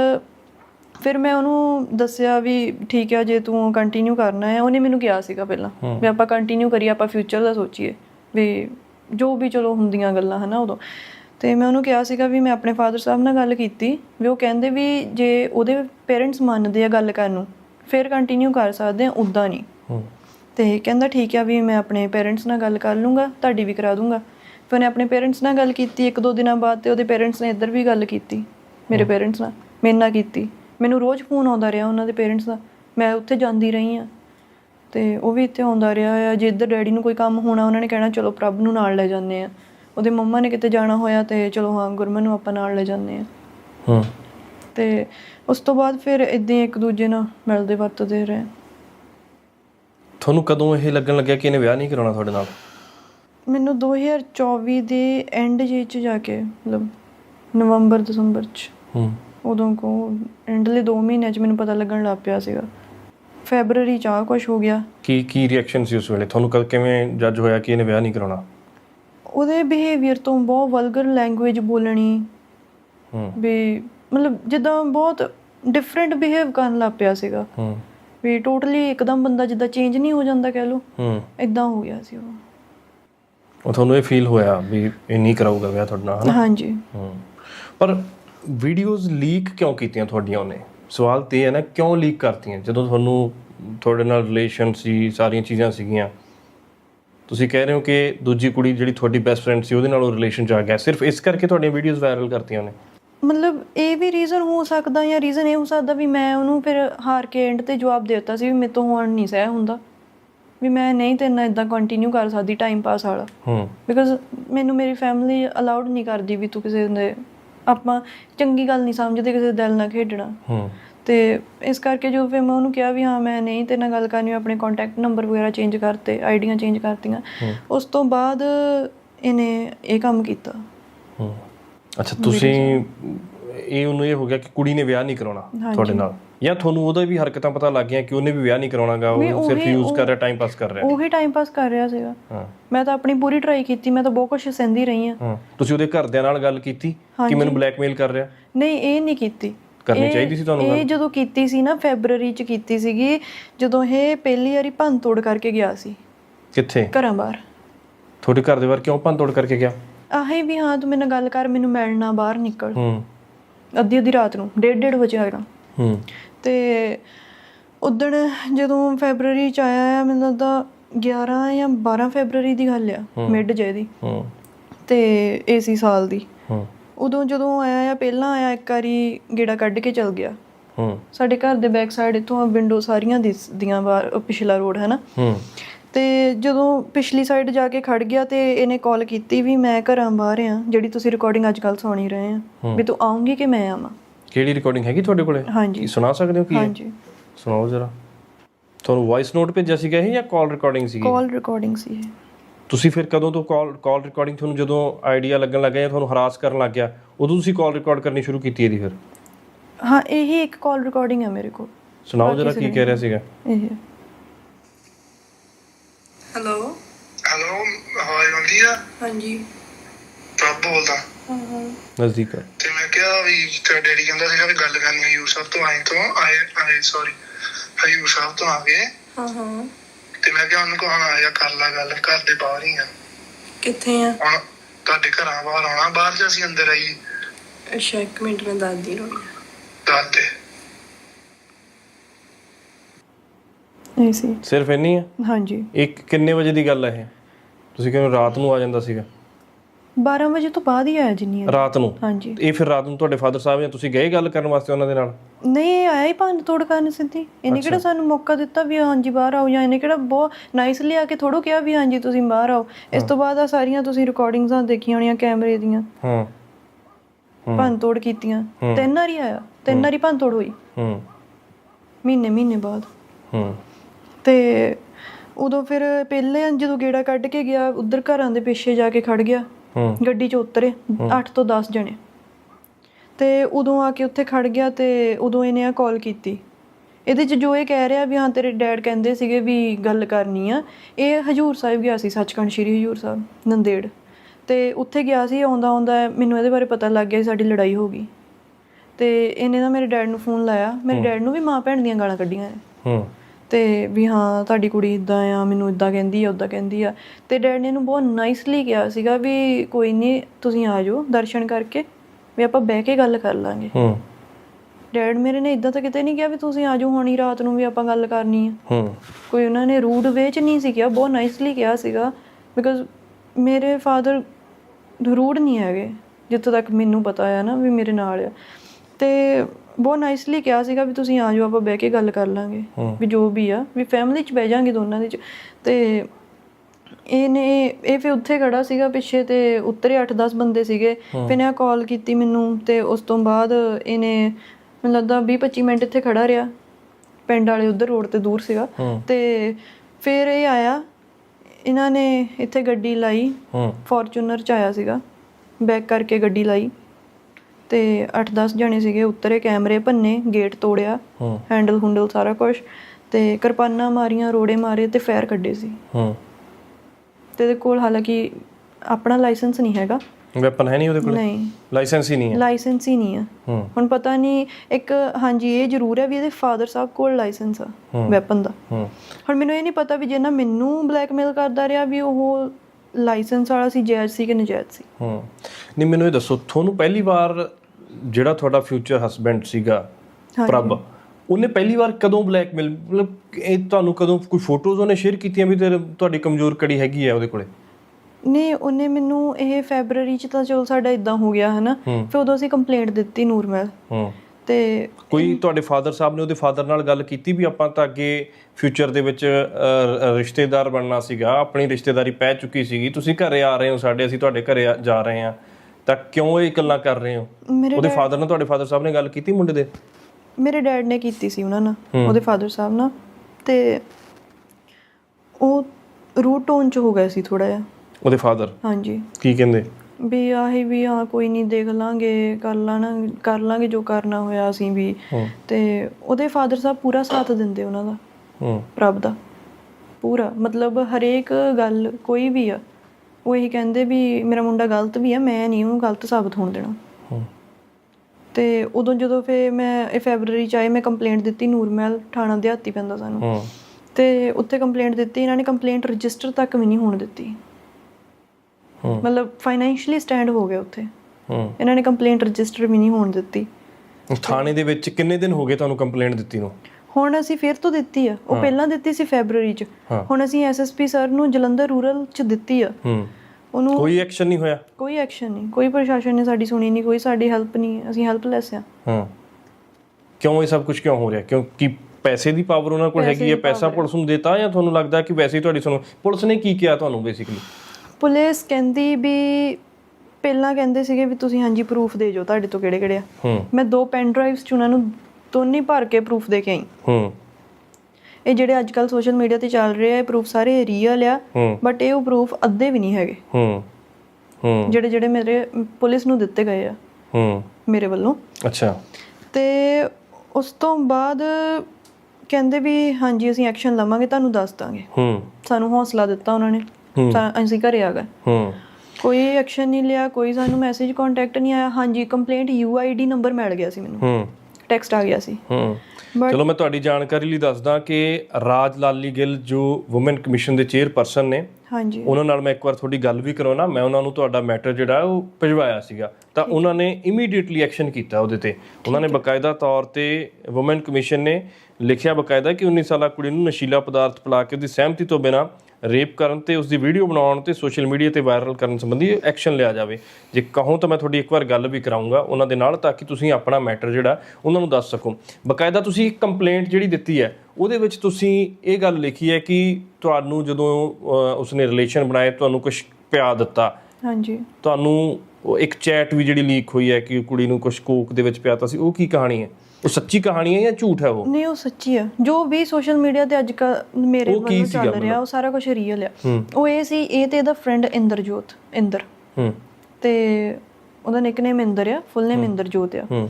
[SPEAKER 1] ਫਿਰ ਮੈਂ ਉਹਨੂੰ ਦੱਸਿਆ ਵੀ ਠੀਕ ਆ ਜੇ ਤੂੰ ਕੰਟੀਨਿਊ ਕਰਨਾ ਹੈ ਉਹਨੇ ਮੈਨੂੰ ਕਿਹਾ ਸੀਗਾ ਪਹਿਲਾਂ ਵੀ ਆਪਾਂ ਕੰਟੀਨਿਊ ਕਰੀਏ ਆਪਾਂ ਫਿਊਚਰ ਦਾ ਸੋਚੀਏ ਵੀ ਜੋ ਵੀ ਚਲੋ ਹੁੰਦੀਆਂ ਗੱਲਾਂ ਹਨਾ ਉਦੋਂ। ਤੇ ਮੈਂ ਉਹਨੂੰ ਕਿਹਾ ਸੀਗਾ ਵੀ ਮੈਂ ਆਪਣੇ ਫਾਦਰ ਸਾਹਿਬ ਨਾਲ ਗੱਲ ਕੀਤੀ ਵੀ ਉਹ ਕਹਿੰਦੇ ਵੀ ਜੇ ਉਹਦੇ ਪੇਰੈਂਟਸ ਮੰਨਦੇ ਆ ਗੱਲ ਕਰਨ ਨੂੰ ਫਿਰ ਕੰਟੀਨਿਊ ਕਰ ਸਕਦੇ ਆ ਉਦਾਂ ਨਹੀਂ। ਤੇ ਕਹਿੰਦਾ ਠੀਕ ਆ ਵੀ ਮੈਂ ਆਪਣੇ ਪੇਰੈਂਟਸ ਨਾਲ ਗੱਲ ਕਰ ਲੂੰਗਾ ਤੁਹਾਡੀ ਵੀ ਕਰਾ ਦੂੰਗਾ। ਫਿਰ ਉਹਨੇ ਆਪਣੇ ਪੇਰੈਂਟਸ ਨਾਲ ਗੱਲ ਕੀਤੀ ਇੱਕ ਦੋ ਦਿਨਾਂ ਬਾਅਦ ਤੇ ਉਹਦੇ ਪੇਰੈਂਟਸ ਨੇ ਇੱਧਰ ਵੀ ਗੱਲ ਕੀਤੀ ਮੇਰੇ ਪੇਰੈਂਟਸ ਨਾਲ ਮੇਰੇ ਨਾਲ ਕੀਤੀ। ਮੈਨੂੰ ਰੋਜ਼ ਫੋਨ ਆਉਂਦਾ ਰਿਹਾ ਉਹਨਾਂ ਦੇ ਪੇਰੈਂਟਸ ਦਾ ਮੈਂ ਉੱਥੇ ਜਾਂਦੀ ਰਹੀ ਆ ਤੇ ਉਹ ਵੀ ਇੱਥੇ ਆਉਂਦਾ ਰਿਹਾ ਆ। ਜੇ ਇੱਧਰ ਡੈਡੀ ਨੂੰ ਕੋਈ ਕੰਮ ਹੋਣਾ ਉਹਨਾਂ ਨੇ ਕਹਿਣਾ ਚਲੋ ਪ੍ਰਭ ਨੂੰ ਨਾਲ ਲੈ ਜਾਂਦੇ ਆ। ਉਹਦੇ ਮੰਮਾ ਨੇ ਕਿਤੇ ਜਾਣਾ ਹੋਇਆ ਤੇ ਚਲੋ ਹਾਂ ਗੁਰਮਨ ਨੂੰ ਆਪਾਂ ਨਾਲ ਲੈ ਜਾਂਦੇ ਆ।
[SPEAKER 2] ਹੂੰ।
[SPEAKER 1] ਤੇ ਉਸ ਤੋਂ ਬਾਅਦ ਫਿਰ ਇਦਾਂ ਇੱਕ ਦੂਜੇ ਨਾਲ ਮਿਲਦੇ ਵਰਤਦੇ ਰਹੇ।
[SPEAKER 2] ਤੁਹਾਨੂੰ ਕਦੋਂ ਇਹ ਲੱਗਣ ਲੱਗਿਆ ਕਿ ਇਹਨੇ ਵਿਆਹ ਨਹੀਂ ਕਰਾਉਣਾ ਤੁਹਾਡੇ ਨਾਲ?
[SPEAKER 1] ਮੈਨੂੰ 2024 ਦੇ ਐਂਡ ਜੇ ਚ ਜਾ ਕੇ ਮਤਲਬ ਨਵੰਬਰ ਦਸੰਬਰ ਚ।
[SPEAKER 2] ਹੂੰ।
[SPEAKER 1] ਉਦੋਂ ਕੋ ਐਂਡਲੇ 2 ਮਹੀਨਿਆਂ ਚ ਮੈਨੂੰ ਪਤਾ ਲੱਗਣ ਲੱਗ ਪਿਆ ਸੀਗਾ। ਫੈਬਰੂਰੀ ਚ ਆ ਕੁਝ ਹੋ ਗਿਆ।
[SPEAKER 2] ਕੀ ਕੀ ਰਿਐਕਸ਼ਨ ਸੀ ਉਸ ਵੇਲੇ? ਤੁਹਾਨੂੰ ਕਦ ਕਿਵੇਂ ਜੱਜ ਹੋਇਆ ਕਿ ਇਹਨੇ ਵਿਆਹ ਨਹੀਂ ਕਰਾਉਣਾ?
[SPEAKER 1] ਉਹਦੇ ਬਿਹੇਵੀਅਰ ਤੋਂ ਬਹੁਤ ਵਲਗਰ ਲੈਂਗੁਏਜ ਬੋਲਣੀ।
[SPEAKER 2] ਹੂੰ।
[SPEAKER 1] ਵੀ ਮਤਲਬ ਜਿੱਦਾਂ ਬਹੁਤ ਡਿਫਰੈਂਟ ਬਿਹੇਵ ਕਰਨ ਲੱਗ ਪਿਆ ਸੀਗਾ।
[SPEAKER 2] ਹੂੰ।
[SPEAKER 1] ਵੀ ਟੋਟਲੀ ਇੱਕਦਮ ਬੰਦਾ ਜਿੱਦਾਂ ਚੇਂਜ ਨਹੀਂ ਹੋ ਜਾਂਦਾ ਕਹਿ ਲਓ।
[SPEAKER 2] ਹੂੰ।
[SPEAKER 1] ਇਦਾਂ ਹੋ ਗਿਆ ਸੀ ਉਹ।
[SPEAKER 2] ਉਹ ਤੁਹਾਨੂੰ ਇਹ ਫੀਲ ਹੋਇਆ ਵੀ ਇਹ ਨਹੀਂ ਕਰਾਊਗਾ ਵਿਆਹ ਤੁਹਾਡੇ ਹਨਾ?
[SPEAKER 1] ਹਾਂਜੀ।
[SPEAKER 2] ਹੂੰ। ਪਰ ਵੀਡੀਓਜ਼ ਲੀਕ ਕਿਉਂ ਕੀਤੀਆਂ ਤੁਹਾਡੀਆਂ ਉਹਨੇ? ਸਵਾਲ ਤੇ ਹੈ ਨਾ ਕਿਉਂ ਲੀਕ ਕਰਤੀਆਂ? ਜਦੋਂ ਤੁਹਾਨੂੰ ਤੁਹਾਡੇ ਨਾਲ ਰਿਲੇਸ਼ਨ ਸੀ ਸਾਰੀਆਂ ਚੀਜ਼ਾਂ ਸੀਗੀਆਂ ਤੁਸੀਂ ਕਹਿ ਰਹੇ ਹੋ ਕਿ ਦੂਜੀ ਕੁੜੀ ਜਿਹੜੀ ਤੁਹਾਡੀ ਬੈਸਟ ਫਰੈਂਡ ਸੀ ਉਹਦੇ ਨਾਲ ਉਹ ਰਿਲੇਸ਼ਨ ਚ ਆ ਗਿਆ। ਸਿਰਫ ਇਸ ਕਰਕੇ ਤੁਹਾਡੀਆਂ ਵੀਡੀਓਜ਼ ਵਾਇਰਲ ਕਰਤੀਆਂ ਉਹਨੇ।
[SPEAKER 1] ਮਤਲਬ ਇਹ ਵੀ ਰੀਜ਼ਨ ਹੋ ਸਕਦਾ ਜਾਂ ਰੀਜ਼ਨ ਇਹ ਹੋ ਸਕਦਾ ਵੀ ਮੈਂ ਉਹਨੂੰ ਫਿਰ ਹਾਰ ਕੇ ਐਂਡ ਤੇ ਜਵਾਬ ਦੇ ਦਿੱਤਾ ਸੀ ਵੀ ਮੇਰੇ ਤੋਂ ਹੁਣ ਨਹੀਂ ਸਹਿ ਹੁੰਦਾ। ਵੀ ਮੈਂ ਨਹੀਂ ਤੇ ਨਾ ਇਦਾਂ ਕੰਟੀਨਿਊ ਕਰ ਸਕਦੀ ਟਾਈਮ ਪਾਸ ਵਾਲਾ।
[SPEAKER 2] ਹੂੰ।
[SPEAKER 1] ਬਿਕਾਜ਼ ਮੈਨੂੰ ਮੇਰੀ ਫੈਮਿਲੀ ਅਲਾਉਡ ਨਹੀਂ ਕਰਦੀ ਵੀ ਤੂੰ ਕਿਸੇ ਦੇ ਆਪਾਂ ਚੰਗੀ ਗੱਲ ਨਹੀਂ ਸਮਝਦੇ ਕਿਸੇ ਦਿਲ ਨਾਲ ਖੇਡਣਾ।
[SPEAKER 2] ਹੂੰ।
[SPEAKER 1] ਤੇ ਇਸ ਕਰਕੇ ਜਦੋਂ ਫਿਰ ਮੈਂ ਉਹਨੂੰ ਕਿਹਾ ਵੀ ਹਾਂ ਮੈਂ ਨਹੀਂ ਤੇ ਨਾਲ ਗੱਲ ਕਰਨੀ ਆਪਣੇ ਕੰਟੈਕਟ ਨੰਬਰ ਵਗੈਰਾ ਚੇਂਜ ਕਰਤੇ ਆਈਡੀਆਂ ਚੇਂਜ ਕਰਤੀਆਂ। ਉਸ ਤੋਂ ਬਾਅਦ ਇਹਨੇ ਇਹ ਕੰਮ ਕੀਤਾ।
[SPEAKER 2] ਹੂੰ। ਅੱਛਾ ਤੁਸੀਂ ਇਹ ਉਹਨੂੰ ਇਹ ਹੋ ਗਿਆ ਕਿ ਕੁੜੀ ਨੇ ਵਿਆਹ ਨਹੀਂ ਕਰਾਉਣਾ। ਤੁਹਾਡੇ ਨਾਲ? ਜਾਂ ਤੁਹਾਨੂੰ ਉਹਦਾ ਵੀ ਹਰਕਤਾਂ ਪਤਾ ਲੱਗ ਗਈਆਂ ਕਿ ਉਹਨੇ ਵੀ ਵਿਆਹ ਨਹੀਂ ਕਰਾਉਣਾਗਾ ਉਹ ਸਿਰਫ ਯੂਜ਼ ਕਰ ਰਿਹਾ ਟਾਈਮ ਪਾਸ ਕਰ ਰਿਹਾ।
[SPEAKER 1] ਉਹੀ ਟਾਈਮ ਪਾਸ ਕਰ ਰਿਹਾ ਸੀਗਾ।
[SPEAKER 2] ਹਾਂ।
[SPEAKER 1] ਮੈਂ ਤਾਂ ਆਪਣੀ ਪੂਰੀ ਟਰਾਈ ਕੀਤੀ ਮੈਂ ਤਾਂ ਬਹੁਤ ਕੁਝ ਸਹਿੰਦੀ ਰਹੀ ਹਾਂ।
[SPEAKER 2] ਤੁਸੀਂ ਉਹਦੇ ਘਰਦਿਆਂ ਨਾਲ ਗੱਲ ਕੀਤੀ ਕਿ ਮੈਨੂੰ ਬਲੈਕਮੇਲ ਕਰ ਰਿਹਾ?
[SPEAKER 1] ਨਹੀਂ ਇਹ ਨਹੀਂ ਕੀਤੀ।
[SPEAKER 2] ਕਰਨੀ ਚਾਹੀਦੀ ਸੀ ਤੁਹਾਨੂੰ
[SPEAKER 1] ਇਹ? ਜਦੋਂ ਕੀਤੀ ਸੀ ਨਾ ਫੈਬਰੂਰੀ ਚ ਕੀਤੀ ਸੀਗੀ ਜਦੋਂ ਇਹ ਪਹਿਲੀ ਵਾਰੀ ਭੰਨ ਤੋੜ ਕਰਕੇ ਗਿਆ ਸੀ।
[SPEAKER 2] ਕਿੱਥੇ?
[SPEAKER 1] ਘਰਾਂ ਬਾਹਰ।
[SPEAKER 2] ਤੁਹਾਡੇ ਘਰ ਦੇ ਬਾਹਰ ਕਿਉਂ ਭੰਨ ਤੋੜ ਕਰਕੇ ਗਿਆ?
[SPEAKER 1] ਆਹੇ ਵੀ ਹਾਂ ਤੂੰ ਮੇਰੇ ਨਾਲ ਗੱਲ ਕਰ ਮੈਨੂੰ ਮਿਲਣਾ ਬਾਹਰ ਨਿਕਲ।
[SPEAKER 2] ਹੂੰ।
[SPEAKER 1] ਅੱਧੀ ਅੱਧੀ ਰਾਤ ਨੂੰ ਡੇਢ ਡੇਢ ਵਜੇ ਆਇਆ
[SPEAKER 2] ਹੂੰ।
[SPEAKER 1] ਤੇ ਉਦਣ ਜਦੋਂ ਫੈਬਰੂਰੀ ਚ ਆਇਆ ਆ ਮੈਨੂੰ ਲੱਗਦਾ 11 ਜਾਂ 12 ਫੈਬਰੂਰੀ ਦੀ ਗੱਲ ਆ ਮਿਡ ਜੇ ਦੀ।
[SPEAKER 2] ਹੂੰ।
[SPEAKER 1] ਤੇ ਏਸੀ ਸਾਲ ਦੀ।
[SPEAKER 2] ਹੂੰ।
[SPEAKER 1] ਉਦੋਂ ਜਦੋਂ ਆਇਆ ਆ ਪਹਿਲਾਂ ਆਇਆ ਇੱਕ ਵਾਰੀ ਗੇੜਾ ਕੱਢ ਕੇ ਚਲ ਗਿਆ।
[SPEAKER 2] ਹੂੰ।
[SPEAKER 1] ਸਾਡੇ ਘਰ ਦੇ ਬੈਕ ਸਾਈਡ ਇਥੋਂ ਵਿੰਡੋ ਸਾਰੀਆਂ ਦਿਸਦੀਆਂ ਬਾਹਰ ਪਿਛਲਾ ਰੋਡ ਹੈ ਨਾ
[SPEAKER 2] ਹੂੰ।
[SPEAKER 1] ਤੇ ਜਦੋਂ ਪਿਛਲੀ ਸਾਈਡ ਜਾ ਕੇ ਖੜ ਗਿਆ ਤੇ ਇਹਨੇ ਕਾਲ ਕੀਤੀ ਵੀ ਮੈਂ ਘਰਾਂ ਬਾਹਰ ਆ ਜਿਹੜੀ ਤੁਸੀਂ ਰਿਕਾਰਡਿੰਗ ਅੱਜ ਕੱਲ ਸੁਣੀ ਰਹੇ ਆ। ਵੀ ਤੂੰ ਆਉਂਗੀ ਕਿ ਮੈਂ ਆਵਾਂ?
[SPEAKER 2] ਕਿਹੜੀ ਰਿਕਾਰਡਿੰਗ ਹੈਗੀ ਤੁਹਾਡੇ ਕੋਲੇ?
[SPEAKER 1] ਹਾਂਜੀ।
[SPEAKER 2] ਕੀ ਸੁਣਾ ਸਕਦੇ ਹੋ ਕੀ ਹੈ?
[SPEAKER 1] ਹਾਂਜੀ।
[SPEAKER 2] ਸੁਣਾਓ ਜ਼ਰਾ। ਤੁਹਾਨੂੰ ਵੌਇਸ ਨੋਟ ਭੇਜਿਆ ਸੀਗਾ ਇਹ ਜਾਂ ਕਾਲ ਰਿਕਾਰਡਿੰਗ ਸੀਗੀ?
[SPEAKER 1] ਕਾਲ ਰਿਕਾਰਡਿੰਗ ਸੀ ਇਹ।
[SPEAKER 2] ਤੁਸੀਂ ਫਿਰ ਕਦੋਂ ਤੋਂ ਕਾਲ ਕਾਲ ਰਿਕਾਰਡਿੰਗ ਤੁਹਾਨੂੰ ਜਦੋਂ ਆਈਡੀਆ ਲੱਗਣ ਲੱਗਾ ਜਾਂ ਤੁਹਾਨੂੰ ਹਰਾਸ ਕਰਨ ਲੱਗ ਗਿਆ ਉਦੋਂ ਤੁਸੀਂ ਕਾਲ ਰਿਕਾਰਡ ਕਰਨੀ ਸ਼ੁਰੂ ਕੀਤੀ ਇਹਦੀ ਫਿਰ?
[SPEAKER 1] ਹਾਂ ਇਹੀ ਇੱਕ ਕਾਲ ਰਿਕਾਰਡਿੰਗ ਹੈ ਮੇਰੇ ਕੋਲ।
[SPEAKER 2] ਸੁਣਾਓ ਜ਼ਰਾ ਕੀ ਕਹਿ ਰਿਹਾ ਸੀਗਾ।
[SPEAKER 1] ਇਹ।
[SPEAKER 3] ਹੈਲੋ
[SPEAKER 4] ਹੈਲੋ ਹਾਈ ਹੁੰਦੀ ਆ?
[SPEAKER 1] ਹਾਂਜੀ।
[SPEAKER 4] ਪ੍ਰਭ ਬੋਲਦਾ।
[SPEAKER 1] ਹਾਂ। ਹਾਂ
[SPEAKER 2] ਨਜ਼ਦੀਕ ਕਰ
[SPEAKER 4] ਤੇ ਮੈਂ ਕਿਹਾ ਵੀ ਤੇਰਾ ਡੈਡੀ ਕਹਿੰਦਾ ਸੀਗਾ ਵੀ ਗੱਲ ਕਰਨੀ ਹਯੂਰ ਸਾਹਿਬ ਤੋਂ ਆਏ ਤੋਂ ਆਏ ਆਏ ਸੌਰੀ ਹਯੂਰ ਸਾਹਿਬ ਤੋਂ ਆ ਗਏ।
[SPEAKER 1] ਹਾਂ ਹਾਂ।
[SPEAKER 4] ਤੇ ਮੈਂ ਕਿਹਾ ਉਹਨੂੰ ਕੋ ਹੁਣ ਆਇਆ ਕਰ ਲਾ ਗੱਲ ਘਰ ਦੇ ਬਾਹਰ ਹੀ ਆ।
[SPEAKER 1] ਕਿੱਥੇ ਆ?
[SPEAKER 4] ਹੁਣ ਤੁਹਾਡੇ ਘਰਾਂ ਬਾਹਰ ਆਉਣਾ ਬਾਹਰ ਚ ਅਸੀਂ ਅੰਦਰ ਆਈ
[SPEAKER 1] ਅੱਛਾ ਇੱਕ ਮਿੰਟ ਮੈਂ ਦੱਸਦੀ ਰਹੀ
[SPEAKER 4] ਦੱਸ ਦੇ
[SPEAKER 1] ਇਹ ਸੀ।
[SPEAKER 2] ਸਿਰਫ ਇੰਨੀ ਹੈ
[SPEAKER 1] ਹਾਂਜੀ।
[SPEAKER 2] ਇੱਕ ਕਿੰਨੇ ਵਜੇ ਦੀ ਗੱਲ ਹੈ ਇਹ? ਤੁਸੀਂ ਕਹਿੰਦੇ ਹੋ ਰਾਤ ਨੂੰ ਆ ਜਾਂਦਾ ਸੀਗਾ।
[SPEAKER 1] 12 ਵਜੇ ਤੋਂ ਬਾਅਦ ਹੀ ਆਇਆ ਜਿੰਨੀ।
[SPEAKER 2] ਰਾਤ ਨੂੰ?
[SPEAKER 1] ਹਾਂਜੀ।
[SPEAKER 2] ਇਹ ਫਿਰ ਰਾਤ ਨੂੰ ਤੁਹਾਡੇ ਫਾਦਰ ਸਾਹਿਬ ਜਾਂ ਤੁਸੀਂ ਗਏ ਗੱਲ ਕਰਨ ਵਾਸਤੇ ਉਹਨਾਂ ਦੇ ਨਾਲ?
[SPEAKER 1] ਨਹੀਂ ਇਹ ਆਇਆ ਹੀ ਭੰਨ ਤੋੜ ਕਰਨ ਸਿੱਧੀ। ਇਹਨੇ ਕਿਹੜਾ ਸਾਨੂੰ ਮੌਕਾ ਦਿੱਤਾ ਵੀ ਹਾਂਜੀ ਬਾਹਰ ਆਓ ਜਾਂ ਇਹਨੇ ਕਿਹੜਾ ਬਹੁਤ ਨਾਈਸਲੀ ਆ ਕੇ ਥੋੜੋ ਕਿਹਾ ਵੀ ਹਾਂਜੀ ਤੁਸੀਂ ਬਾਹਰ ਆਓ। ਇਸ ਤੋਂ ਬਾਅਦ ਆ ਸਾਰੀਆਂ ਤੁਸੀਂ ਰਿਕਾਰਡਿੰਗਸਾਂ ਦੇਖੀਆਂ ਹੋਣੀਆਂ ਕੈਮਰੇ ਦੀਆਂ।
[SPEAKER 2] ਹੂੰ।
[SPEAKER 1] ਭੰਨ ਤੋੜ ਕੀਤੀਆਂ। ਤਿੰਨ ਵਾਰੀ ਆਇਆ। ਤਿੰਨ ਵਾਰੀ ਭੰਨ ਤੋੜ ਹੋਈ।
[SPEAKER 2] ਹੂੰ।
[SPEAKER 1] ਮਹੀਨੇ ਮਹੀਨੇ ਬਾਅਦ।
[SPEAKER 2] ਹੂੰ।
[SPEAKER 1] ਤੇ ਉਦੋਂ ਫਿਰ ਪਹਿਲੇ ਜਦੋਂ ਗੇੜਾ ਕੱਢ ਕੇ ਗਿਆ ਉਧਰ ਘਰਾਂ ਦੇ ਪਿੱਛੇ ਜਾ ਕੇ ਖੜ ਗਿਆ। ਗੱਡੀ 'ਚ ਉਤਰੇ 8 ਤੋਂ 10 ਜਣੇ। ਤੇ ਉਦੋਂ ਆ ਕੇ ਉੱਥੇ ਖੜ ਗਿਆ ਤੇ ਉਦੋਂ ਇਹਨੇ ਆ ਕਾਲ ਕੀਤੀ। ਇਹਦੇ 'ਚ ਜੋ ਇਹ ਕਹਿ ਰਿਹਾ ਵੀ ਹਾਂ ਤੇਰੇ ਡੈਡ ਕਹਿੰਦੇ ਸੀਗੇ ਵੀ ਗੱਲ ਕਰਨੀ ਆ ਇਹ ਹਜੂਰ ਸਾਹਿਬ ਗਿਆ ਸੀ ਸੱਚਖੰਡ ਸ੍ਰੀ ਹਜੂਰ ਸਾਹਿਬ ਨੰਦੇੜ। ਤੇ ਉੱਥੇ ਗਿਆ ਸੀ ਆਉਂਦਾ ਆਉਂਦਾ ਮੈਨੂੰ ਇਹਦੇ ਬਾਰੇ ਪਤਾ ਲੱਗ ਗਿਆ ਸਾਡੀ ਲੜਾਈ ਹੋ ਗਈ। ਤੇ ਇਹਨੇ ਨਾ ਮੇਰੇ ਡੈਡ ਨੂੰ ਫੋਨ ਲਾਇਆ। ਮੇਰੇ ਡੈਡ ਨੂੰ ਵੀ ਮਾਂ ਭੈਣ ਦੀਆਂ ਗਾਲਾਂ ਕੱਢੀਆਂ ਨੇ।
[SPEAKER 2] ਹੂੰ।
[SPEAKER 1] ਤੇ ਵੀ ਹਾਂ ਤੁਹਾਡੀ ਕੁੜੀ ਇਦਾਂ ਆ ਮੈਨੂੰ ਇਦਾਂ ਕਹਿੰਦੀ ਆ ਉਦਾਂ ਕਹਿੰਦੀ ਆ। ਤੇ ਡੈਡ ਨੇ ਇਹਨੂੰ ਬਹੁਤ ਨਾਈਸਲੀ ਕਿਹਾ ਸੀਗਾ ਵੀ ਕੋਈ ਨਹੀਂ ਤੁਸੀਂ ਆ ਜਾਓ ਦਰਸ਼ਨ ਕਰਕੇ ਵੀ ਆਪਾਂ ਬਹਿ ਕੇ ਗੱਲ ਕਰ ਲਾਂਗੇ।
[SPEAKER 2] ਹੂੰ।
[SPEAKER 1] ਡੈਡ ਮੇਰੇ ਨੇ ਇਦਾਂ ਤਾਂ ਕਿਤੇ ਨਹੀਂ ਕਿਹਾ ਵੀ ਤੁਸੀਂ ਆ ਜਾਓ ਹੁਣੀ ਰਾਤ ਨੂੰ ਵੀ ਆਪਾਂ ਗੱਲ ਕਰਨੀ ਆ।
[SPEAKER 2] ਹੂੰ।
[SPEAKER 1] ਕੋਈ ਉਹਨਾਂ ਨੇ ਰੂਡ ਵੇ ਚ ਨਹੀਂ ਸੀ ਕਿਹਾ ਬਹੁਤ ਨਾਈਸਲੀ ਕਿਹਾ ਸੀਗਾ ਬਿਕਾਜ਼ ਮੇਰੇ ਫਾਦਰ ਰੂਡ ਨਹੀਂ ਹੈਗੇ ਜਿੱਥੋਂ ਤੱਕ ਮੈਨੂੰ ਪਤਾ ਆ ਨਾ ਵੀ ਮੇਰੇ ਨਾਲ ਆ। ਤੇ ਬਹੁਤ ਨਾਈਸਲੀ ਕਿਹਾ ਸੀਗਾ ਵੀ ਤੁਸੀਂ ਆ ਜਾਓ ਆਪਾਂ ਬਹਿ ਕੇ ਗੱਲ ਕਰ ਲਾਂਗੇ। ਵੀ ਜੋ ਵੀ ਆ ਵੀ ਫੈਮਿਲੀ ਚ ਬਹਿ ਜਾਾਂਗੇ ਦੋਨਾਂ ਦੇ ਚ। ਤੇ ਇਹਨੇ ਇਹ ਫਿਰ ਉੱਥੇ ਖੜਾ ਸੀਗਾ ਪਿੱਛੇ ਤੇ ਉੱਤਰੇ 8-10 ਬੰਦੇ ਸੀਗੇ। ਫਿਰ ਇਹਨੇ ਕਾਲ ਕੀਤੀ ਮੈਨੂੰ ਤੇ ਉਸ ਤੋਂ ਬਾਅਦ ਇਹਨੇ ਮੈਨੂੰ ਲੱਗਦਾ 20-25 ਮਿੰਟ ਇੱਥੇ ਖੜਾ ਰਿਹਾ। ਪਿੰਡ ਵਾਲੇ ਉਧਰ ਰੋਡ ਤੇ ਦੂਰ ਸੀਗਾ। ਤੇ ਫਿਰ ਇਹ ਆਇਆ ਇਹਨਾਂ ਨੇ ਇੱਥੇ ਗੱਡੀ ਲਾਈ। ਫੋਰਚੂਨਰ ਚ ਆਇਆ ਸੀਗਾ। ਬੈਕ ਕਰਕੇ ਗੱਡੀ ਲਾਈ। ਤੇ 8-10 ਜਣੇ ਸੀਗੇ ਉੱਤਰੇ ਕੈਮਰੇ ਭੰਨੇ ਗੇਟ ਤੋੜਿਆ ਹੈਂਡਲ ਹੁੰਡਲ ਸਾਰਾ ਕੁਝ ਤੇ ਕਿਰਪਾਨਾਂ ਮਾਰੀਆਂ ਰੋੜੇ ਮਾਰੇ ਤੇ ਫਾਇਰ ਕੱਢੇ ਸੀ।
[SPEAKER 2] ਹੂੰ।
[SPEAKER 1] ਤੇ ਇਹਦੇ ਕੋਲ ਹਾਲਾਂਕਿ ਆਪਣਾ ਲਾਇਸੈਂਸ ਨਹੀਂ ਹੈਗਾ।
[SPEAKER 2] ਵੈਪਨ ਹੈ ਨਹੀਂ ਉਹਦੇ ਕੋਲ?
[SPEAKER 1] ਨਹੀਂ।
[SPEAKER 2] ਲਾਇਸੈਂਸ ਹੀ ਨਹੀਂ ਹੈ?
[SPEAKER 1] ਲਾਇਸੈਂਸ ਹੀ ਨਹੀਂ
[SPEAKER 2] ਹੂੰ।
[SPEAKER 1] ਹੁਣ ਪਤਾ ਨਹੀਂ ਇੱਕ ਹਾਂਜੀ ਇਹ ਜ਼ਰੂਰ ਹੈ ਵੀ ਇਹਦੇ ਫਾਦਰ ਸਾਹਿਬ ਕੋਲ ਲਾਇਸੈਂਸ ਆ ਵੈਪਨ ਦਾ।
[SPEAKER 2] ਹੂੰ।
[SPEAKER 1] ਹੁਣ ਮੈਨੂੰ ਇਹ ਨਹੀਂ ਪਤਾ ਵੀ ਜਿਹਨਾਂ ਮੈਨੂੰ ਬਲੈਕਮੇਲ ਕਰਦਾ ਰਿਹਾ ਵੀ ਉਹ ਲਾਇਸੈਂਸ ਵਾਲਾ ਸੀ ਜਾਇਜ਼ ਸੀ ਕਿ ਨਜਾਇਜ਼ ਸੀ।
[SPEAKER 2] ਹੂੰ। ਨਹੀਂ ਮੈਨੂੰ ਇਹ ਦੱਸੋ ਤੁਹਾਨੂੰ ਪਹਿਲੀ ਵਾਰ ਜਿਹੜਾ ਤੁਹਾਡਾ ਫਿਊਚਰ ਹਸਬੈਂਡ ਸੀਗਾ ਪ੍ਰਭ ਉਹਨੇ ਪਹਿਲੀ ਵਾਰ ਕਦੋਂ ਬਲੈਕਮੇਲ ਮਤਲਬ ਇਹ ਤੁਹਾਨੂੰ ਕਦੋਂ ਕੋਈ ਫੋਟੋਜ਼ ਉਹਨੇ ਸ਼ੇਅਰ ਕੀਤੀਆਂ ਵੀ ਤੇਰੇ ਤੁਹਾਡੀ ਕਮਜ਼ੋਰ ਕੜੀ ਹੈਗੀ ਹੈ ਉਹਦੇ ਕੋਲੇ?
[SPEAKER 1] ਨਹੀਂ ਉਹਨੇ ਮੈਨੂੰ ਇਹ ਫੈਬਰੂਰੀ ਚ ਤਾਂ ਚਲੋ ਸਾਡਾ ਇਦਾਂ ਹੋ ਗਿਆ ਹਨਾ? ਫਿਰ ਉਦੋਂ ਅਸੀਂ ਕੰਪਲੇਂਟ ਦਿੱਤੀ ਨੂਰਮਹਿਲ
[SPEAKER 2] ਹੂੰ।
[SPEAKER 1] ਤੇ
[SPEAKER 2] ਕੋਈ ਤੁਹਾਡੇ ਫਾਦਰ ਸਾਹਿਬ ਨੇ ਉਹਦੇ ਫਾਦਰ ਨਾਲ ਗੱਲ ਕੀਤੀ ਵੀ ਆਪਾਂ ਤਾਂ ਅੱਗੇ ਫਿਊਚਰ ਦੇ ਵਿੱਚ ਰਿਸ਼ਤੇਦਾਰ ਬਣਨਾ ਸੀਗਾ ਆਪਣੀ ਰਿਸ਼ਤੇਦਾਰੀ ਪੈ ਚੁੱਕੀ ਸੀਗੀ ਤੁਸੀਂ ਘਰੇ ਆ ਰਹੇ ਹੋ ਸਾਡੇ ਅਸੀਂ ਤੁਹਾਡੇ ਘਰੇ ਆ- ਜਾ ਰਹੇ ਹਾਂ। ਤਾਂ ਕਿਉਂ ਇਹ ਗੱਲਾਂ ਕਰ ਰਹੇ ਹੋ?
[SPEAKER 1] ਮੇਰੇ
[SPEAKER 2] ਉਹਦੇ ਫਾਦਰ ਨਾਲ ਤੁਹਾਡੇ ਫਾਦਰ ਸਾਹਿਬ ਨੇ ਗੱਲ ਕੀਤੀ ਮੁੰਡੇ ਦੇ?
[SPEAKER 1] ਮੇਰੇ ਡੈਡ ਨੇ ਕੀਤੀ ਸੀ ਉਹਨਾਂ ਨਾਲ ਉਹਦੇ ਫਾਦਰ ਸਾਹਿਬ ਨਾਲ। ਤੇ ਉਹ ਰੂਟ ਟੋਨ ਚ ਹੋ ਗਿਆ ਸੀ ਥੋੜਾ ਜਿਹਾ।
[SPEAKER 2] ਉਹਦੇ ਫਾਦਰ
[SPEAKER 1] ਹਾਂਜੀ।
[SPEAKER 2] ਕੀ ਕਹਿੰਦੇ?
[SPEAKER 1] ਵੀ ਆਹੀ ਵੀ ਹਾਂ ਕੋਈ ਨਹੀਂ ਦੇਖ ਲਾਂਗੇ ਕਰ ਲਾਣਾ ਕਰ ਲਾਂਗੇ ਜੋ ਕਰਨਾ ਹੋਇਆ ਅਸੀਂ ਵੀ। ਤੇ ਉਹਦੇ ਫਾਦਰ ਸਾਹਿਬ ਪੂਰਾ ਸਾਥ ਦਿੰਦੇ ਉਹਨਾਂ ਦਾ।
[SPEAKER 2] ਹੂੰ।
[SPEAKER 1] ਪ੍ਰਭ ਦਾ। ਪੂਰਾ। ਮਤਲਬ ਹਰੇਕ ਗੱਲ ਕੋਈ ਵੀ ਆ। ਉਹ ਇਹੀ ਕਹਿੰਦੇ ਵੀ ਮੇਰਾ ਮੁੰਡਾ ਗਲਤ ਵੀ ਆ ਮੈਂ ਨਹੀਂ ਉਹਨੂੰ ਗਲਤ ਸਾਬਤ ਹੋਣ ਦੇਣਾ।
[SPEAKER 2] ਹੂੰ।
[SPEAKER 1] ਤੇ ਉਦੋਂ ਜਦੋਂ ਫੇ ਮੈਂ ਇਹ ਫੈਬਰੂਰੀ ਚ ਆਏ ਮੈਂ ਕੰਪਲੇਂਟ ਦਿੱਤੀ ਨੂਰਮਹਿਲ ਥਾਣਾ ਦਿਹਾਤੀ ਪੈਂਦਾ ਸਾਨੂੰ।
[SPEAKER 2] ਹੂੰ।
[SPEAKER 1] ਤੇ ਉੱਥੇ ਕੰਪਲੇਂਟ ਦਿੱਤੀ ਇਹਨਾਂ ਨੇ ਕੰਪਲੇਂਟ ਰਜਿਸਟਰ ਤੱਕ ਵੀ ਨਹੀਂ ਹੋਣ ਦਿੱਤੀ।
[SPEAKER 2] ਹੂੰ।
[SPEAKER 1] ਮਤਲਬ ਫਾਈਨੈਂਸ਼ੀਅਲੀ ਸਟੈਂਡ ਹੋ ਗਿਆ ਉੱਥੇ।
[SPEAKER 2] ਹੂੰ।
[SPEAKER 1] ਇਹਨਾਂ ਨੇ ਕੰਪਲੇਂਟ ਰਜਿਸਟਰ ਵੀ ਨਹੀਂ ਹੋਣ ਦਿੱਤੀ।
[SPEAKER 2] ਥਾਣੇ ਦੇ ਵਿੱਚ ਕਿੰਨੇ ਦਿਨ ਹੋ ਗਏ ਤੁਹਾਨੂੰ ਕੰਪਲੇਂਟ ਦਿੱਤੀ ਨੂੰ?
[SPEAKER 1] ਹੁਣ ਅਸੀਂ ਫਿਰ ਤੋਂ ਦਿੱਤੀ ਆ। ਉਹ ਪਹਿਲਾਂ ਦਿੱਤੀ ਸੀ ਫੈਬਰੂਰੀ ਚ। ਹੁਣ ਅਸੀਂ ਐਸਐਸਪੀ ਸਰ ਨੂੰ ਜਲੰਧਰ ਰੂਰਲ ਚ ਦਿੱਤੀ ਆ।
[SPEAKER 2] ਹੂੰ।
[SPEAKER 1] ਉਹਨੂੰ
[SPEAKER 2] ਕੋਈ ਐਕਸ਼ਨ ਨਹੀਂ ਹੋਇਆ?
[SPEAKER 1] ਕੋਈ ਐਕਸ਼ਨ ਨਹੀਂ। ਕੋਈ ਪ੍ਰਸ਼ਾਸਨ ਨੇ ਸਾਡੀ ਸੁਣੀ ਨਹੀਂ ਕੋਈ ਸਾਡੀ ਹੈਲਪ ਨਹੀਂ ਅਸੀਂ ਹੈਲਪਲੈਸ ਆ।
[SPEAKER 2] ਹਾਂ। ਕਿਉਂ ਇਹ ਸਭ ਕੁਝ ਕਿਉਂ ਹੋ ਰਿਹਾ? ਕਿਉਂਕਿ ਪੈਸੇ ਦੀ ਪਾਵਰ ਉਹਨਾਂ ਕੋਲ ਹੈਗੀ ਹੈ ਪੈਸਾ ਪੁਲਿਸ ਨੂੰ ਦਿੱਤਾ ਜਾਂ ਤੁਹਾਨੂੰ ਲੱਗਦਾ ਕਿ ਵੈਸੇ ਹੀ ਤੁਹਾਡੀ ਸੁਣੋ? ਪੁਲਿਸ ਨੇ ਕੀ ਕਿਹਾ ਤੁਹਾਨੂੰ ਬੇਸਿਕਲੀ
[SPEAKER 1] ਪੁਲਿਸ ਕਹਿੰਦੀ ਵੀ ਪਹਿਲਾਂ ਕਹਿੰਦੇ ਸੀਗੇ ਵੀ ਤੁਸੀਂ ਹਾਂਜੀ ਪ੍ਰੂਫ ਦੇ ਜੋ ਤੁਹਾਡੇ ਤੋਂ ਕਿਹੜੇ ਕਿਹੜੇ ਆ ਮੈਂ ਦੋ ਪੈਨ ਡਰਾਈਵਸ ਚ ਉਹਨਾਂ ਨੂੰ ਦੋਨੇ ਭਰ ਕੇ ਪ੍ਰੂਫ ਦੇ ਕੇ ਆਈ।
[SPEAKER 2] ਹੂੰ।
[SPEAKER 1] ਇਹ ਜਿਹੜੇ ਅੱਜ ਕੱਲ ਸੋਸ਼ਲ ਮੀਡੀਆ ਤੇ ਚੱਲ ਰਹੇ ਆ ਪ੍ਰੂਫ ਸਾਰੇ ਰੀਅਲ ਆ ਬਟ ਇਹ ਉਹ ਪ੍ਰੂਫ ਅੱਧੇ ਵੀ ਨਹੀਂ ਹੈਗੇ।
[SPEAKER 2] ਹੂੰ। ਹੂੰ।
[SPEAKER 1] ਜਿਹੜੇ ਜਿਹੜੇ ਮੇਰੇ ਪੁਲਿਸ ਨੂੰ ਦਿੱਤੇ ਗਏ ਆ।
[SPEAKER 2] ਹੂੰ।
[SPEAKER 1] ਮੇਰੇ ਵੱਲੋਂ।
[SPEAKER 2] ਅੱਛਾ।
[SPEAKER 1] ਤੇ ਉਸ ਤੋਂ ਬਾਅਦ ਕਹਿੰਦੇ ਵੀ ਹਾਂਜੀ ਅਸੀਂ ਐਕਸ਼ਨ ਲਵਾਂਗੇ ਤੁਹਾਨੂੰ ਦੱਸ ਦਾਂਗੇ।
[SPEAKER 2] ਹੂੰ।
[SPEAKER 1] ਸਾਨੂੰ ਹੌਸਲਾ ਦਿੱਤਾ ਉਹਨਾਂ ਨੇ। ਤਾਂ ਅਸੀਂ ਘਰੇ ਆ ਗਏ।
[SPEAKER 2] ਹੂੰ।
[SPEAKER 1] ਕੋਈ ਐਕਸ਼ਨ ਨਹੀਂ ਲਿਆ ਕੋਈ ਸਾਨੂੰ ਮੈਸੇਜ ਕੰਟੈਕਟ ਨਹੀਂ ਆਇਆ। ਹਾਂਜੀ ਕੰਪਲੇਂਟ ਯੂਆਈਡੀ ਨੰਬਰ ਮਿਲ ਗਿਆ ਸੀ ਮੈਨੂੰ।
[SPEAKER 2] ਹੂੰ।
[SPEAKER 1] ਟੈਕਸਟ ਆ ਗਿਆ ਸੀ।
[SPEAKER 2] ਹੂੰ। ਚਲੋ ਮੈਂ ਤੁਹਾਡੀ ਜਾਣਕਾਰੀ ਲਈ ਦੱਸਦਾ ਕਿ ਰਾਜ ਲਾਲੀ ਗਿੱਲ ਜੋ ਔਮਨ ਕਮਿਸ਼ਨ ਦੇ ਚੇਅਰਪਰਸਨ ਨੇ
[SPEAKER 1] ਹਾਂਜੀ।
[SPEAKER 2] ਉਹਨਾਂ ਨਾਲ ਮੈਂ ਇੱਕ ਵਾਰ ਤੁਹਾਡੀ ਗੱਲ ਵੀ ਕਰਾਉਣਾ। ਮੈਂ ਉਹਨਾਂ ਨੂੰ ਤੁਹਾਡਾ ਮੈਟਰ ਜਿਹੜਾ ਉਹ ਭਿਜਵਾਇਆ ਸੀਗਾ। ਤਾਂ ਉਹਨਾਂ ਨੇ ਇਮੀਡੀਏਟਲੀ ਐਕਸ਼ਨ ਕੀਤਾ ਉਹਦੇ ਤੇ। ਉਹਨਾਂ ਨੇ ਬਕਾਇਦਾ ਤੌਰ ਤੇ ਔਮਨ ਕਮਿਸ਼ਨ ਨੇ ਲਿਖਿਆ ਬਕਾਇਦਾ ਕਿ 19 ਸਾਲਾ ਕੁੜੀ ਨੂੰ ਨਸ਼ੀਲਾ ਪਦਾਰਥ ਪਿਲਾ ਕੇ ਉਹਦੀ ਸਹਿਮਤੀ ਤੋਂ ਬਿਨਾ ਰੇਪ ਕਰਨ ਤੇ ਉਸ ਦੀ ਵੀਡੀਓ ਬਣਾਉਣ ਤੇ ਸੋਸ਼ਲ ਮੀਡੀਆ ਤੇ ਵਾਇਰਲ ਕਰਨ ਸੰਬੰਧੀ ਐਕਸ਼ਨ ਲਿਆ ਜਾਵੇ। ਜੇ ਕਹੋ ਤਾਂ ਮੈਂ ਤੁਹਾਡੀ ਇੱਕ ਵਾਰ ਗੱਲ ਵੀ ਕਰਾਉਂਗਾ ਉਹਨਾਂ ਦੇ ਨਾਲ ਤਾਂ ਕਿ ਤੁਸੀਂ ਆਪਣਾ ਮੈਟਰ ਜਿਹੜਾ ਉਹਨਾਂ ਨੂੰ ਦੱਸ ਸਕੋ। ਬਕਾਇਦਾ ਤੁਸੀਂ ਇੱਕ ਕੰਪਲੇਂਟ ਜਿਹੜੀ ਦਿੱਤੀ ਹੈ ਉਹਦੇ ਵਿੱਚ ਤੁਸੀਂ ਇਹ ਗੱਲ ਲਿਖੀ ਹੈ ਕਿ ਤੁਹਾਨੂੰ ਜਦੋਂ ਉਸਨੇ ਰਿਲੇਸ਼ਨ ਬਣਾਏ ਤੁਹਾਨੂੰ ਕੁਝ ਪਿਆ ਦਿੱਤਾ।
[SPEAKER 1] ਹਾਂਜੀ।
[SPEAKER 2] ਤੁਹਾਨੂੰ ਉਹ ਇੱਕ ਚੈਟ ਵੀ ਜਿਹੜੀ ਲੀਕ ਹੋਈ ਹੈ ਕਿ ਕੁੜੀ ਨੂੰ ਕੁਝ ਕੋਕ ਦੇ ਵਿੱਚ ਪਿਆਤਾ ਸੀ ਉਹ ਕੀ ਕਹਾਣੀ ਹੈ? ਉਹ ਸੱਚੀ ਕਹਾਣੀ ਹੈ ਜਾਂ ਝੂਠ ਹੈ ਉਹ?
[SPEAKER 1] ਨਹੀਂ ਉਹ ਸੱਚੀ ਆ। ਜੋ ਵੀ ਸੋਸ਼ਲ ਮੀਡੀਆ ਤੇ ਅੱਜ ਕੱਲ ਮੇਰੇ
[SPEAKER 2] ਉਹ ਕੀ
[SPEAKER 1] ਵੱਲੋਂ
[SPEAKER 2] ਸੀਗਾ
[SPEAKER 1] ਚੱਲ ਰਿਹਾ ਉਹ ਸਾਰਾ ਕੁਝ ਰੀਅਲ ਆ। ਉਹ ਇਹ ਸੀ ਇਹ ਤੇ ਇਹਦਾ ਫਰੈਂਡ ਇੰਦਰਜੋਤ ਇੰਦਰ।
[SPEAKER 2] ਹੂੰ।
[SPEAKER 1] ਤੇ ਉਹਦਾ ਨਿਕਨੇਮ ਇੰਦਰ ਆ ਫੁੱਲ ਨੇਮ ਇੰਦਰਜੋਤ ਆ।
[SPEAKER 2] ਹੂੰ।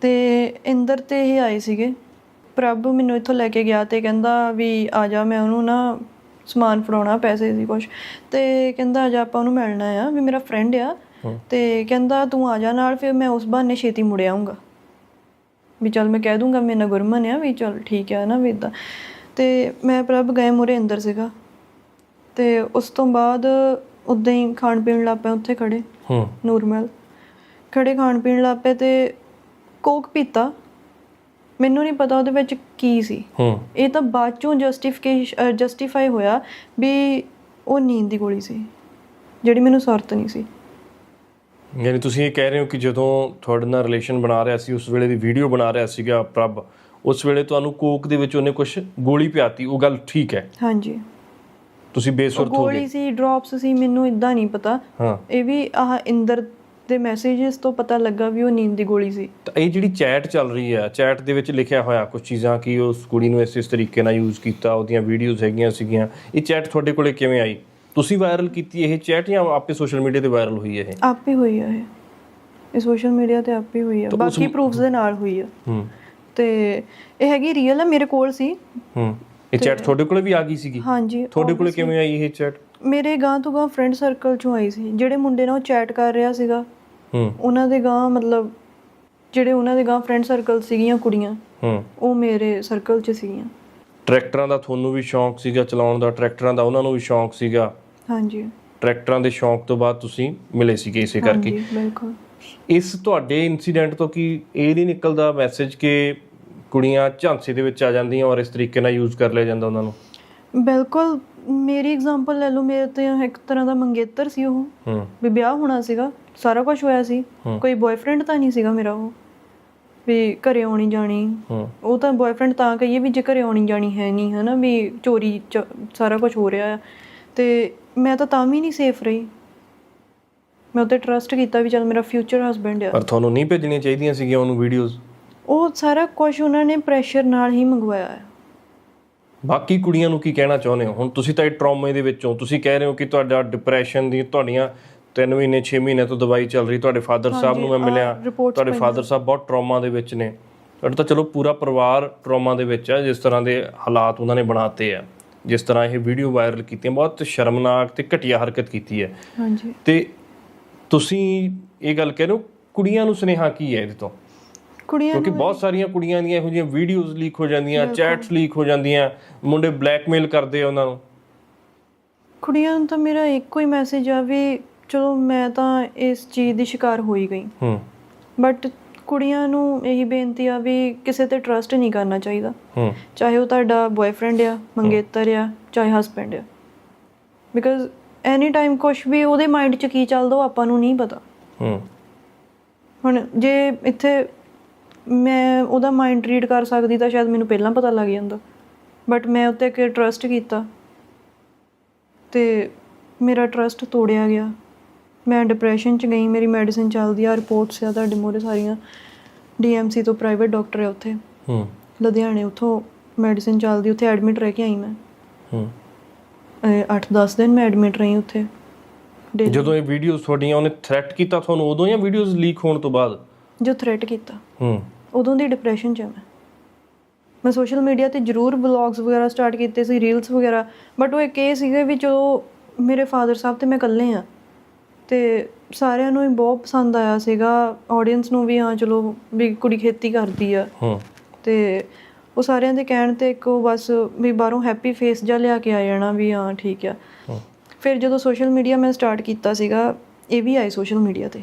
[SPEAKER 1] ਤੇ ਇੰਦਰ ਤੇ ਇਹ ਆਏ ਸੀਗੇ। ਪ੍ਰਭ ਮੈਨੂੰ ਇੱਥੋਂ ਲੈ ਕੇ ਗਿਆ ਤੇ ਕਹਿੰਦਾ ਵੀ ਆ ਜਾ ਮੈਂ ਉਹਨੂੰ ਨਾ ਸਮਾਨ ਫੜਾਉਣਾ ਪੈਸੇ ਸੀ ਕੁਝ ਤੇ ਕਹਿੰਦਾ ਆ ਜਾ ਆਪਾਂ ਉਹਨੂੰ ਮਿਲਣਾ ਆ ਵੀ ਮੇਰਾ ਫਰੈਂਡ ਆ। ਤੇ ਕਹਿੰਦਾ ਤੂੰ ਆ ਜਾ ਨਾਲ ਫਿਰ ਮੈਂ ਉਸ ਬਹਾਨੇ ਛੇਤੀ ਮੁੜ ਆਊਂਗਾ। ਵੀ ਚੱਲ ਮੈਂ ਕਹਿ ਦੂੰਗਾ ਮੇਰੇ ਨਾਲ ਗੁਰਮਨ ਆ ਵੀ ਚੱਲ ਠੀਕ ਆ ਨਾ ਵੀ ਇਦਾਂ ਤੇ ਮੈਂ ਪ੍ਰਭ ਗਏ ਮੁਰੇ ਅੰਦਰ ਸੀਗਾ। ਤੇ ਉਸ ਤੋਂ ਬਾਅਦ ਉਦਾਂ ਹੀ ਖਾਣ ਪੀਣ ਲੱਗ ਪਏ ਉੱਥੇ ਖੜੇ
[SPEAKER 2] ਹੂੰ।
[SPEAKER 1] ਨੂਰਮਲ ਖੜੇ ਖਾਣ ਪੀਣ ਲੱਗ ਪਏ ਤੇ ਕੋਕ ਪੀਤਾ। ਮੈਨੂੰ ਨਹੀਂ ਪਤਾ ਉਹਦੇ ਵਿੱਚ ਕੀ ਸੀ।
[SPEAKER 2] ਹੂੰ।
[SPEAKER 1] ਇਹ ਤਾਂ ਬਾਅਦ ਚੋਂ ਜਸਟੀਫਿਕੇਸ਼ਨ ਜਸਟੀਫਾਈ ਹੋਇਆ ਵੀ ਉਹ ਨੀਂਦ ਦੀ ਗੋਲੀ ਸੀ। ਜਿਹੜੀ ਮੈਨੂੰ ਸੁਰਤ ਨਹੀਂ ਸੀ।
[SPEAKER 2] ਯਾਨੀ ਤੁਸੀਂ ਇਹ ਕਹਿ ਰਹੇ ਹੋ ਕਿ ਜਦੋਂ ਤੁਹਾਡੇ ਨਾਲ ਰਿਲੇਸ਼ਨ ਬਣਾ ਰਿਹਾ ਸੀ ਉਸ ਵੇਲੇ ਦੀ ਵੀਡੀਓ ਬਣਾ ਰਿਹਾ ਸੀਗਾ ਪ੍ਰਭ ਉਸ ਵੇਲੇ ਤੁਹਾਨੂੰ ਕੋਕ ਦੇ ਵਿੱਚ ਉਹਨੇ ਕੁਝ ਗੋਲੀ ਪਿਆਤੀ ਉਹ ਗੱਲ ਠੀਕ ਹੈ?
[SPEAKER 1] ਹਾਂਜੀ।
[SPEAKER 2] ਤੁਸੀਂ ਬੇਸੁਰਤ ਹੋ
[SPEAKER 1] ਗੋਲੀ
[SPEAKER 2] ਗਏ
[SPEAKER 1] ਸੀ ਡ੍ਰੌਪਸ ਸੀ ਮੈਨੂੰ ਇਦਾਂ ਨਹੀਂ ਪਤਾ।
[SPEAKER 2] ਹਾਂ।
[SPEAKER 1] ਇਹ ਵੀ ਆਹ ਇੰਦਰ ਦੇ ਮੈਸੇजेस ਤੋਂ ਪਤਾ ਲੱਗਾ ਵੀ ਉਹ ਨੀਂਦ ਦੀ ਗੋਲੀ ਸੀ।
[SPEAKER 2] ਤਾਂ ਇਹ ਜਿਹੜੀ ਚੈਟ ਚੱਲ ਰਹੀ ਹੈ ਚੈਟ ਦੇ ਵਿੱਚ ਲਿਖਿਆ ਹੋਇਆ ਕੁਝ ਚੀਜ਼ਾਂ ਕਿ ਉਸ ਕੁੜੀ ਨੂੰ ਇਸ ਇਸ ਤਰੀਕੇ ਨਾਲ ਯੂਜ਼ ਕੀਤਾ ਉਹਦੀਆਂ ਵੀਡੀਓਜ਼ ਹੈਗੀਆਂ ਸੀਗੀਆਂ। ਇਹ ਚੈਟ ਤੁਹਾਡੇ ਕੋਲੇ ਕਿਵੇਂ ਆਈ? ਤੁਸੀਂ ਵਾਇਰਲ ਕੀਤੀ ਇਹ ਚੈਟ ਜਾਂ ਆਪੇ ਸੋਸ਼ਲ ਮੀਡੀਆ ਤੇ ਵਾਇਰਲ ਹੋਈ ਹੈ ਇਹ?
[SPEAKER 1] ਆਪੇ ਹੋਈ ਇਹ। ਇਹ ਸੋਸ਼ਲ ਮੀਡੀਆ ਤੇ ਆਪੇ ਹੋਈ
[SPEAKER 2] ਉਸ-
[SPEAKER 1] ਬਾਕੀ ਪ੍ਰੂਫਸ ਦੇ ਨਾਲ ਹੋਈ ਆ।
[SPEAKER 2] ਹੂੰ।
[SPEAKER 1] ਤੇ ਇਹ ਹੈਗੀ ਰੀਅਲ ਆ ਮੇਰੇ ਕੋਲ ਸੀ।
[SPEAKER 2] ਹੂੰ। ਇਹ ਚੈਟ ਤੁਹਾਡੇ ਕੋਲੇ ਵੀ ਆ ਗਈ ਸੀਗੀ?
[SPEAKER 1] ਹਾਂਜੀ
[SPEAKER 2] ਤੁਹਾਡੇ ਕੋਲੇ ਕਿਵੇਂ ਆਈ ਇਹ ਚੈਟ
[SPEAKER 1] ਮੇਰੇ ਗਾਂ ਤੋਂ ਗਾਂ ਫਰੈਂਡ ਸਰਕਲ ਚੋਂ ਆਈ ਸੀ। ਜਿਹੜੇ ਮੁੰਡੇ ਨਾਲ ਉਹ ਚੈਟ ਕਰ ਰਿਹਾ ਸੀਗਾ
[SPEAKER 2] ਹੂੰ।
[SPEAKER 1] ਉਹਨਾਂ ਦੇ ਗਾਂ ਮਤਲਬ ਜਿਹੜੇ ਉਹਨਾਂ ਦੇ ਗਾਂ ਫਰੈਂਡ ਸਰਕਲ ਸੀਗੀਆਂ ਕੁੜੀਆਂ
[SPEAKER 2] ਹੂੰ।
[SPEAKER 1] ਉਹ ਮੇਰੇ ਸਰਕਲ 'ਚ ਸੀਗੀਆਂ।
[SPEAKER 2] ਟਰੈਕਟਰਾਂ ਦਾ ਤੁਹਾਨੂੰ ਵੀ ਸ਼ੌਂਕ ਸੀਗਾ ਚਲਾਉਣ ਦਾ ਟਰੈਕਟਰਾਂ ਦਾ ਉਹਨਾਂ ਨੂੰ ਵੀ ਸ਼ੌਂਕ ਸੀਗਾ।
[SPEAKER 1] ਹਾਂਜੀ।
[SPEAKER 2] ਟਰੈਕਟਰਾਂ ਦੇ ਸ਼ੌਂਕ ਤੋਂ ਬਾਅਦ ਤੁਸੀਂ ਮਿਲੇ ਸੀਗੇ ਇਸੇ ਕਰਕੇ।
[SPEAKER 1] ਹਾਂਜੀ ਬਿਲਕੁਲ।
[SPEAKER 2] ਇਸ ਤੁਹਾਡੇ ਇਨਸੀਡੈਂਟ ਤੋਂ ਕੀ ਇਹ ਨਹੀਂ ਨਿਕਲਦਾ ਮੈਸੇਜ ਕਿ ਕੁੜੀਆਂ ਝਾਂਸੇ ਦੇ ਵਿੱਚ ਆ ਜਾਂਦੀਆਂ ਔਰ ਇਸ ਤਰੀਕੇ ਨਾਲ ਯੂਜ਼ ਕਰ ਲਿਆ ਜਾਂਦਾ ਉਹਨਾਂ ਨੂੰ?
[SPEAKER 1] ਬਿਲਕੁਲ। ਮੇਰੀ ਐਗਜ਼ਾਮਪਲ ਲੈ ਲਓ ਮੇਰੇ ਤੇ ਇੱਕ ਤਰ੍ਹਾਂ ਦਾ ਮੰਗੇਤਰ ਸੀ ਉਹ।
[SPEAKER 2] ਹੂੰ।
[SPEAKER 1] ਵੀ ਵਿਆਹ ਹੋਣਾ ਸੀਗਾ ਸਾਰਾ ਕੁਝ ਹੋਇਆ ਸੀ।
[SPEAKER 2] ਹੂੰ।
[SPEAKER 1] ਕੋਈ ਬॉयਫ੍ਰੈਂਡ ਤਾਂ ਨਹੀਂ ਸੀਗਾ ਮੇਰਾ ਉਹ। ਵੀ ਘਰੇ ਆਉਣੀ ਜਾਣੀ।
[SPEAKER 2] ਹੂੰ।
[SPEAKER 1] ਉਹ ਤਾਂ ਬॉयਫ੍ਰੈਂਡ ਤਾਂ ਕਹੀਏ ਵੀ ਜੇ ਘਰੇ ਆਉਣੀ ਜਾਣੀ ਹੈ ਨਹੀਂ ਹਨਾ? ਵੀ ਚੋਰੀ ਚ- ਸਾਰਾ ਕੁਝ ਹੋ ਰਿਹਾ ਆ। ਤੇ ਮੈਂ ਤਾਂ ਤਾਂ ਵੀ ਨਹੀਂ ਸੇਫ ਰਹੀ। ਮੈਂ ਉੱਤੇ ਟਰਸਟ ਕੀਤਾ ਵੀ ਚੱਲ ਮੇਰਾ ਫਿਊਚਰ ਹਸਬੈਂਡ ਆ।
[SPEAKER 2] ਪਰ ਤੁਹਾਨੂੰ ਨਹੀਂ ਭੇਜਣੀਆਂ ਚਾਹੀਦੀਆਂ ਸੀਗੀਆਂ ਉਹਨੂੰ ਵੀਡੀਓਜ਼
[SPEAKER 1] ਉਹ ਸਾਰਾ ਕੁਝ ਉਹਨਾਂ ਨੇ ਪ੍ਰੈਸ਼ਰ ਨਾਲ ਹੀ ਮੰਗਵਾਇਆ ਹੈ।
[SPEAKER 2] ਬਾਕੀ ਕੁੜੀਆਂ ਨੂੰ ਕੀ ਕਹਿਣਾ ਚਾਹੁੰਦੇ ਹੋ? ਹੁਣ ਤੁਸੀਂ ਤਾਂ ਇਹ ਟਰਾਮੇ ਦੇ ਵਿੱਚੋਂ ਤੁਸੀਂ ਕਹਿ ਰਹੇ ਹੋ ਕਿ ਤੁਹਾਡਾ ਡਿਪਰੈਸ਼ਨ ਦੀ ਤੁਹਾਡੀਆਂ 3 ਮਹੀਨੇ 6 ਮਹੀਨੇ ਤੋਂ ਦਵਾਈ ਚੱਲ ਰਹੀ। ਤੁਹਾਡੇ ਫਾਦਰ ਸਾਹਿਬ ਨੂੰ ਮੈਂ ਮਿਲਿਆ। ਤੁਹਾਡੇ ਫਾਦਰ ਸਾਹਿਬ ਬਹੁਤ ਟਰਾਮਾ ਦੇ ਵਿੱਚ ਨੇ। ਤੁਹਾਡਾ ਤਾਂ ਚਲੋ ਪੂਰਾ ਪਰਿਵਾਰ ਟਰਾਮਾ ਦੇ ਵਿੱਚ ਹੈ ਜਿਸ ਤਰ੍ਹਾਂ ਦੇ ਹਾਲਾਤ ਉਹਨਾਂ ਨੇ ਬਣਾਤੇ ਆ। ਜਿਸ ਤਰ੍ਹਾਂ ਇਹ ਵੀਡੀਓ ਵਾਇਰਲ ਕੀਤੀਆਂ ਬਹੁਤ ਸ਼ਰਮਨਾਕ ਤੇ ਘਟੀਆ ਹਰਕਤ ਕੀਤੀ ਹੈ।
[SPEAKER 1] ਹਾਂਜੀ।
[SPEAKER 2] ਤੇ ਤੁਸੀਂ ਇਹ ਗੱਲ ਕਹਿ ਰਹੇ ਹੋ ਕੁੜੀਆਂ ਨੂੰ ਸੁਨੇਹਾ ਕੀ ਹੈ ਇਹਦੇ ਤੋਂ?
[SPEAKER 1] ਕੁੜੀਆਂ
[SPEAKER 2] ਕਿਉਂਕਿ ਬਹੁਤ ਸਾਰੀਆਂ ਕੁੜੀਆਂ ਦੀਆਂ ਇਹੋ ਜਿਹੀਆਂ ਵੀਡੀਓਜ਼ ਲੀਕ ਹੋ ਜਾਂਦੀਆਂ ਚੈਟਸ ਲੀਕ ਹੋ ਜਾਂਦੀਆਂ ਮੁੰਡੇ ਬਲੈਕਮੇਲ ਕਰਦੇ ਆ ਉਹਨਾਂ ਨੂੰ।
[SPEAKER 1] ਕੁੜੀਆਂ ਨੂੰ ਤਾਂ ਮੇਰਾ ਇੱਕੋ ਹੀ ਮੈਸੇਜ ਆ ਵੀ ਚਲੋ ਮੈਂ ਤਾਂ ਇਸ ਚੀਜ਼ ਦੀ ਸ਼ਿਕਾਰ ਹੋਈ ਗਈ।
[SPEAKER 2] ਹੂੰ।
[SPEAKER 1] ਬਟ ਕੁੜੀਆਂ ਨੂੰ ਇਹੀ ਬੇਨਤੀ ਆ ਵੀ ਕਿਸੇ ਤੇ ਟਰਸਟ ਨਹੀਂ ਕਰਨਾ ਚਾਹੀਦਾ।
[SPEAKER 2] ਹੂੰ
[SPEAKER 1] ਚਾਹੇ ਉਹ ਤੁਹਾਡਾ ਬॉयਫ੍ਰੈਂਡ ਆ, ਮੰਗੇਤਰ ਆ, ਚਾਹੇ ਹਸਬੈਂਡ ਆ। ਬਿਕਾਜ਼ ਐਨੀ ਟਾਈਮ ਕੁਝ ਵੀ ਉਹਦੇ ਮਾਈਂਡ 'ਚ ਕੀ ਚੱਲਦਾ ਉਹ ਆਪਾਂ ਨੂੰ ਨਹੀਂ ਪਤਾ।
[SPEAKER 2] ਹੂੰ
[SPEAKER 1] ਹੁਣ ਜੇ ਇੱਥੇ ਮੈਂ ਉਹਦਾ ਮਾਈਂਡ ਰੀਡ ਕਰ ਸਕਦੀ ਤਾਂ ਸ਼ਾਇਦ ਮੈਨੂੰ ਪਹਿਲਾਂ ਪਤਾ ਲੱਗ ਜਾਂਦਾ। ਬਟ ਮੈਂ ਉੱਤੇ ਕਿ ਟਰਸਟ ਕੀਤਾ। ਤੇ ਮੇਰਾ ਟਰਸਟ ਤੋੜਿਆ ਗਿਆ। ਮੈਂ ਡਿਪਰੈਸ਼ਨ ਚ ਗਈ ਮੇਰੀ ਮੈਡੀਸਿਨ ਚੱਲਦੀ ਆ ਰਿਪੋਰਟਸ ਆ ਤੁਹਾਡੇ ਮੋਰੇ ਸਾਰੀਆਂ। ਡੀਐਮਸੀ ਤੋਂ ਪ੍ਰਾਈਵੇਟ ਡਾਕਟਰ ਹੈ ਉੱਥੇ।
[SPEAKER 2] ਹੂੰ।
[SPEAKER 1] ਲੁਧਿਆਣੇ ਉੱਥੋਂ ਮੈਡੀਸਿਨ ਚੱਲਦੀ ਉੱਥੇ ਐਡਮਿਟ ਰਹਿ ਕੇ ਆਈ ਮੈਂ।
[SPEAKER 2] ਹੂੰ।
[SPEAKER 1] 8-10 ਦਿਨ ਮੈਂ ਐਡਮਿਟ ਰਹੀ ਉੱਥੇ।
[SPEAKER 2] ਜਦੋਂ ਇਹ ਵੀਡੀਓਜ਼ ਤੁਹਾਡੀਆਂ ਉਹਨੇ ਥ੍ਰੈਟ ਕੀਤਾ ਤੁਹਾਨੂੰ ਉਦੋਂ ਜਾਂ ਵੀਡੀਓਜ਼ ਲੀਕ ਹੋਣ ਤੋਂ ਬਾਅਦ?
[SPEAKER 1] ਜੋ ਥ੍ਰੈਟ ਕੀਤਾ।
[SPEAKER 2] ਹੂੰ।
[SPEAKER 1] ਉਦੋਂ ਦੀ ਡਿਪਰੈਸ਼ਨ 'ਚ ਮੈਂ। ਮੈਂ ਸੋਸ਼ਲ ਮੀਡੀਆ ਤੇ ਜ਼ਰੂਰ ਵਲੌਗਸ ਵਗੈਰਾ ਸਟਾਰਟ ਕੀਤੇ ਸੀ ਰੀਲਸ ਵਗੈਰਾ। ਬਟ ਉਹ ਇੱਕ ਇਹ ਸੀਗੇ ਵੀ ਜੋ ਮੇਰੇ ਫਾਦਰ ਸਾਹਿਬ ਤੇ ਮੈਂ ਇਕੱਲੇ ਆ। ਤੇ ਸਾਰਿਆਂ ਨੂੰ ਹੀ ਬਹੁਤ ਪਸੰਦ ਆਇਆ ਸੀਗਾ। ਆਡੀਅנס ਨੂੰ ਵੀ ਹਾਂ ਚਲੋ ਵੀ ਕੁੜੀ ਖੇਤੀ ਕਰਦੀ ਆ।
[SPEAKER 2] ਹੂੰ।
[SPEAKER 1] ਤੇ ਉਹ ਸਾਰਿਆਂ ਦੇ ਕਹਿਣ ਤੇ ਇੱਕ ਉਹ ਬਸ ਵੀ ਬਾਹਰੋਂ ਹੈਪੀ ਫੇਸ ਜਿਹਾ ਲਿਆ ਕੇ ਆ ਜਾਣਾ ਵੀ ਹਾਂ ਠੀਕ ਆ। ਫਿਰ ਜਦੋਂ ਸੋਸ਼ਲ ਮੀਡੀਆ ਮੈਂ ਸਟਾਰਟ ਕੀਤਾ ਸੀਗਾ ਇਹ ਵੀ ਆਏ ਸੋਸ਼ਲ ਮੀਡੀਆ ਤੇ।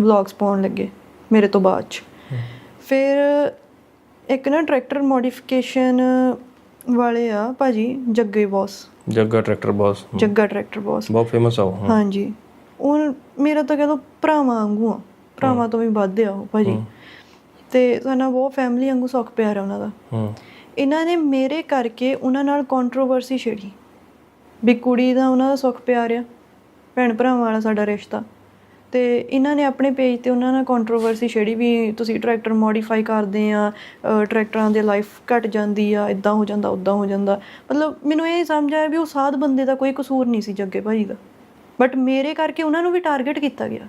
[SPEAKER 1] ਵਲੌਗਸ ਪਾਉਣ ਲੱਗੇ ਮੇਰੇ ਤੋਂ ਬਾਅਦ ਚ। ਫਿਰ ਇੱਕ ਨਾ ਟਰੈਕਟਰ ਮੋਡੀਫਿਕੇਸ਼ਨ ਵਾਲੇ ਆ ਭਾਜੀ ਜੱਗੇ boss
[SPEAKER 2] Jagga tractor boss
[SPEAKER 1] Jagga tractor boss
[SPEAKER 2] ਬਹੁਤ ਫੇਮਸ ਆ ਉਹ ਹੂੰ,
[SPEAKER 1] ਹਾਂਜੀ। ਉਹ ਮੇਰਾ ਤਾਂ ਕਹਿੰਦਾ ਭਰਾਵਾਂ ਵਾਂਗੂ ਆ। ਭਰਾਵਾਂ ਤੋਂ ਵੀ ਵੱਧ ਆ ਉਹ ਭਾਜੀ। ਤੇ ਸਾਡਾ ਬਹੁਤ ਫੈਮਿਲੀ ਵਾਂਗੂ ਸੁੱਖ ਪਿਆਰ ਆ ਉਹਨਾਂ ਦਾ।
[SPEAKER 2] ਹੂੰ।
[SPEAKER 1] ਇਹਨਾਂ ਨੇ ਮੇਰੇ ਕਰਕੇ ਉਹਨਾਂ ਨਾਲ ਕੰਟਰੋਵਰਸੀ ਛੇੜੀ। ਵੀ ਕੁੜੀ ਦਾ ਉਹਨਾਂ ਦਾ ਸੁੱਖ ਪਿਆਰ ਆ ਭੈਣ ਭਰਾਵਾਂ ਵਾਲਾ ਸਾਡਾ ਰਿਸ਼ਤਾ। ਤੇ ਇਹਨਾਂ ਨੇ ਆਪਣੇ ਪੇਜ ਤੇ ਉਹਨਾਂ ਨਾਲ ਕੰਟਰੋਵਰਸੀ ਛੇੜੀ ਵੀ ਤੁਸੀਂ ਟਰੈਕਟਰ ਮੋਡੀਫਾਈ ਕਰਦੇ ਆ ਟਰੈਕਟਰਾਂ ਦੀ ਲਾਈਫ ਘਟ ਜਾਂਦੀ ਆ ਇਦਾਂ ਹੋ ਜਾਂਦਾ ਉਦਾਂ ਹੋ ਜਾਂਦਾ। ਮਤਲਬ ਮੈਨੂੰ ਇਹ ਸਮਝ ਆਇਆ ਵੀ ਉਹ ਸਾਧ ਬੰਦੇ ਦਾ ਕੋਈ ਕਸੂਰ ਨਹੀਂ ਸੀ ਜੱਗੇ ਭਾਈ ਦਾ। ਬਟ ਮੇਰੇ ਕਰਕੇ ਉਹਨਾਂ ਨੂੰ ਵੀ ਟਾਰਗੇਟ ਕੀਤਾ ਗਿਆ।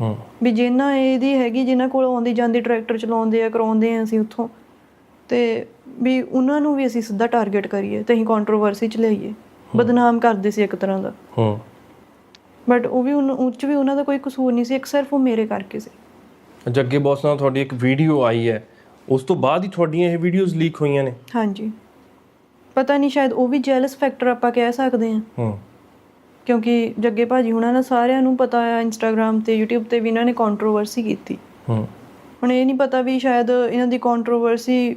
[SPEAKER 2] ਹੂੰ।
[SPEAKER 1] ਵੀ ਜਿੰਨਾ ਇਹਦੀ ਹੈਗੀ ਜਿਨ੍ਹਾਂ ਕੋਲ ਆਉਂਦੀ ਜਾਂਦੀ ਟਰੈਕਟਰ ਚਲਾਉਂਦੇ ਆ ਕਰਾਉਂਦੇ ਆ ਅਸੀਂ ਉੱਥੋਂ। ਤੇ ਵੀ ਉਹਨਾਂ ਨੂੰ ਵੀ ਅਸੀਂ ਸਿੱਧਾ ਟਾਰਗੇਟ ਕਰੀਏ ਤੇ ਅਸੀਂ ਕੰਟਰੋਵਰਸੀ ਚ ਲਈਏ। ਬਦਨਾਮ ਕਰਦੇ ਸੀ ਇੱਕ ਤਰ੍ਹਾਂ ਦਾ।
[SPEAKER 2] ਹੂੰ।
[SPEAKER 1] ਬਟ ਉਹ ਵੀ ਉੱਚ ਵੀ ਉਹਨਾਂ ਦਾ ਕੋਈ ਕਸੂਰ ਨਹੀਂ ਸੀ ਇੱਕ ਸਿਰਫ ਉਹ ਮੇਰੇ ਕਰਕੇ ਸੀ।
[SPEAKER 2] ਜੱਗੇ ਬੌਸ ਨਾਲ ਤੁਹਾਡੀ ਇੱਕ ਵੀਡੀਓ ਆਈ ਹੈ। ਉਸ ਤੋਂ ਬਾਅਦ ਹੀ ਤੁਹਾਡੀਆਂ ਇਹ ਵੀਡੀਓਜ਼ ਲੀਕ ਹੋਈਆਂ ਨੇ।
[SPEAKER 1] ਹਾਂਜੀ। ਪਤਾ ਨਹੀਂ ਸ਼ਾਇਦ ਉਹ ਵੀ ਜੈਲਸ ਫੈਕਟਰ ਆਪਾਂ ਕਹਿ ਸਕਦੇ ਹਾਂ।
[SPEAKER 2] ਹੂੰ।
[SPEAKER 1] ਕਿਉਂਕਿ ਜੱਗੇ ਭਾਜੀ ਹੁਣਾਂ ਨਾਲ ਸਾਰਿਆਂ ਨੂੰ ਪਤਾ ਆ ਇੰਸਟਾਗ੍ਰam ਤੇ YouTube ਤੇ ਵੀ ਇਹਨਾਂ ਨੇ ਕੰਟਰੋਵਰਸੀ ਕੀਤੀ।
[SPEAKER 2] ਹੂੰ।
[SPEAKER 1] ਹੁਣ ਇਹ ਨਹੀਂ ਪਤਾ ਵੀ ਸ਼ਾਇਦ ਇਹਨਾਂ ਦੀ ਕੰਟਰੋਵਰਸੀ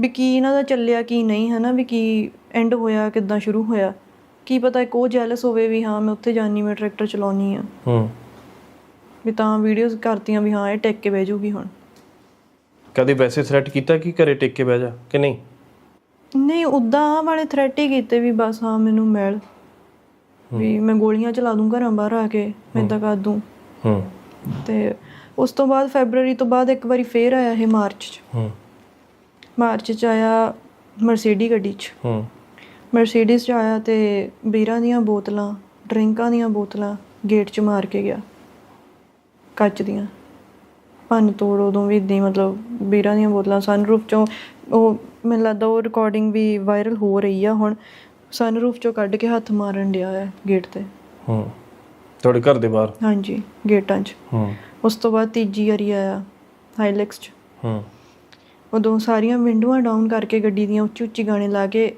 [SPEAKER 1] ਵੀ ਕੀ ਇਹਨਾਂ ਦਾ ਚੱਲਿਆ ਕੀ ਨਹੀਂ ਹਨਾ ਵੀ ਕੀ ਐਂਡ ਹੋਇਆ ਕਿੱਦਾਂ ਸ਼ੁਰੂ ਹੋਇਆ। ਕੀ ਪਤਾ ਇੱਕ ਉਹ ਜੈਲਸ ਹੋਵੇ ਵੀ ਹਾਂ ਮੈਂ ਉੱਥੇ ਜਾਨੀ ਮੈਂ ਟਰੈਕਟਰ ਚਲਾਉਣੀ ਆ।
[SPEAKER 2] ਹੂੰ।
[SPEAKER 1] ਵੀ ਤਾਂ ਵੀਡੀਓਜ਼ ਕਰਤੀਆਂ ਵੀ ਹਾਂ ਇਹ ਟੈਕ ਕੇ ਬਹਿ ਜਾਊਗੀ ਹੁਣ।
[SPEAKER 2] ਕਦੇ ਵੈਸੇ ਥ੍ਰੈਟ ਕੀਤਾ ਕਿ ਘਰੇ ਟਿਕ ਕੇ ਬਹਿ ਜਾ ਕਿ ਨਹੀਂ?
[SPEAKER 1] ਨਹੀਂ ਉਦਾਂ ਵਾਲੇ ਥ੍ਰੈਟ ਹੀ ਕੀਤੇ ਵੀ ਬਸ ਹਾਂ ਮੈਨੂੰ ਮਿਲ। ਵੀ ਮੈਂ ਗੋਲੀਆਂ ਚਲਾ ਦੂੰ ਘਰਾਂ ਬਾਹਰ ਆ ਕੇ ਮੈਂ ਇਦਾਂ ਕਰ ਦੂੰ।
[SPEAKER 2] ਹੂੰ।
[SPEAKER 1] ਤੇ ਉਸ ਤੋਂ ਬਾਅਦ ਫੈਬਰੂਅਰੀ ਤੋਂ ਬਾਅਦ ਇੱਕ ਵਾਰੀ ਫੇਰ ਆਇਆ ਇਹ ਮਾਰਚ 'ਚ।
[SPEAKER 2] ਹੂੰ।
[SPEAKER 1] ਮਾਰਚ 'ਚ ਆਇਆ ਮਰਸੀਡੀ ਗੱਡੀ 'ਚ।
[SPEAKER 2] ਹੂੰ।
[SPEAKER 1] ਮਰਸੀਡੀਜ਼ 'ਚ ਆਇਆ ਤੇ ਬੀਰਾਂ ਦੀਆਂ ਬੋਤਲਾਂ ਡਰਿੰਕਾਂ ਦੀਆਂ ਬੋਤਲਾਂ ਗੇਟ 'ਚ ਮਾਰ ਕੇ ਗਿਆ। ਕੱਚ ਦੀਆਂ। ਭੰਨ ਤੋੜ ਉਦੋਂ ਵੀ ਇਦਾਂ ਮਤਲਬ ਬੀਰਾਂ ਦੀਆਂ ਬੋਤਲਾਂ ਸਨਰੂਫ 'ਚੋਂ ਉਹ ਮੈਨੂੰ ਲੱਗਦਾ ਉਹ ਰਿਕਾਰਡਿੰਗ ਵੀ ਵਾਇਰਲ ਹੋ ਰਹੀ ਆ ਹੁਣ। ਸਨਰੂਫ 'ਚੋਂ ਕੱਢ ਕੇ ਹੱਥ ਮਾਰਨ ਡਿਆ ਹੈ ਗੇਟ ਤੇ।
[SPEAKER 2] ਹੂੰ। ਤੁਹਾਡੇ ਘਰ ਦੇ ਬਾਹਰ?
[SPEAKER 1] ਹਾਂਜੀ ਗੇਟਾਂ 'ਚ।
[SPEAKER 2] ਹੂੰ।
[SPEAKER 1] ਉਸ ਤੋਂ ਬਾਅਦ ਤੀਜੀ ਵਾਰੀ ਆਇਆ ਹਾਈਲੈਕਸ 'ਚ।
[SPEAKER 2] ਹੂੰ।
[SPEAKER 1] ਉਦੋਂ ਸਾਰੀਆਂ ਵਿੰਡੋਆਂ ਡਾਊਨ ਕਰਕੇ ਗੱਡੀ ਦੀਆਂ ਉੱਚੀ ਉੱਚੀ ਗਾਣੇ ਲਾ ਕੇ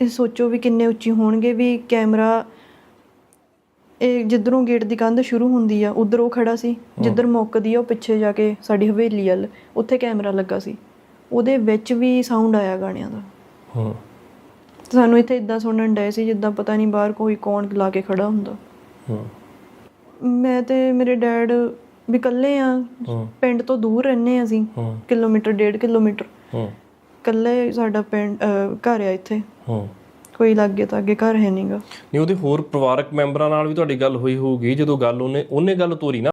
[SPEAKER 1] ਇਹ ਸੋਚੋ ਵੀ ਕਿੰਨੇ ਉੱਚੀ ਹੋਣਗੇ ਵੀ ਕੈਮਰਾ ਇਹ ਜਿੱਧਰੋਂ ਗੇਟ ਦੀ ਕੰਧ ਸ਼ੁਰੂ ਹੁੰਦੀ ਆ ਉਧਰ ਉਹ ਖੜਾ ਸੀ। ਜਿੱਧਰ ਮੁੱਕਦੀ ਆ ਉਹ ਪਿੱਛੇ ਜਾ ਕੇ ਸਾਡੀ ਹਵੇਲੀ ਵੱਲ ਉੱਥੇ ਕੈਮਰਾ ਲੱਗਾ ਸੀ। ਉਹਦੇ ਵਿੱਚ ਵੀ ਸਾਊਂਡ ਆਇਆ ਗਾਣਿਆਂ ਦਾ।
[SPEAKER 2] ਹੂੰ।
[SPEAKER 1] ਸਾਨੂੰ ਇੱਥੇ ਇਦਾਂ ਸੁਣਨ ਡਏ ਸੀ ਜਿੱਦਾਂ ਪਤਾ ਨਹੀਂ ਬਾਹਰ ਕੋਈ ਕੌਣ ਲਾ ਕੇ ਖੜਾ ਹੁੰਦਾ।
[SPEAKER 2] ਹੂੰ।
[SPEAKER 1] ਮੈਂ ਤੇ ਮੇਰੇ ਡੈਡ ਵੀ ਇਕੱਲੇ ਆ ਪਿੰਡ ਤੋਂ ਦੂਰ ਰਹਿੰਦੇ ਆ ਅਸੀਂ ਕਿਲੋਮੀਟਰ ਡੇਢ ਕਿਲੋਮੀਟਰ।
[SPEAKER 2] ਹੂੰ।
[SPEAKER 1] ਇਕੱਲੇ ਸਾਡਾ ਪਿੰਡ ਘਰ ਆ ਇੱਥੇ।
[SPEAKER 2] ਹੂੰ।
[SPEAKER 1] ਕੋਈ ਲਾਗੇ ਤਾਂ ਅੱਗੇ ਘਰ ਹੈ ਨਹੀਂਗਾ
[SPEAKER 2] ਨਹੀਂ ਉਹਦੇ ਹੋਰ ਪਰਿਵਾਰਕ ਮੈਂਬਰਾਂ ਨਾਲ ਵੀ ਤੁਹਾਡੀ ਗੱਲ ਹੋਈ ਹੋਊਗੀ ਜਦੋਂ ਗੱਲ ਉਹਨੇ ਉਹਨੇ ਗੱਲ ਤੋਰੀ ਨਾ।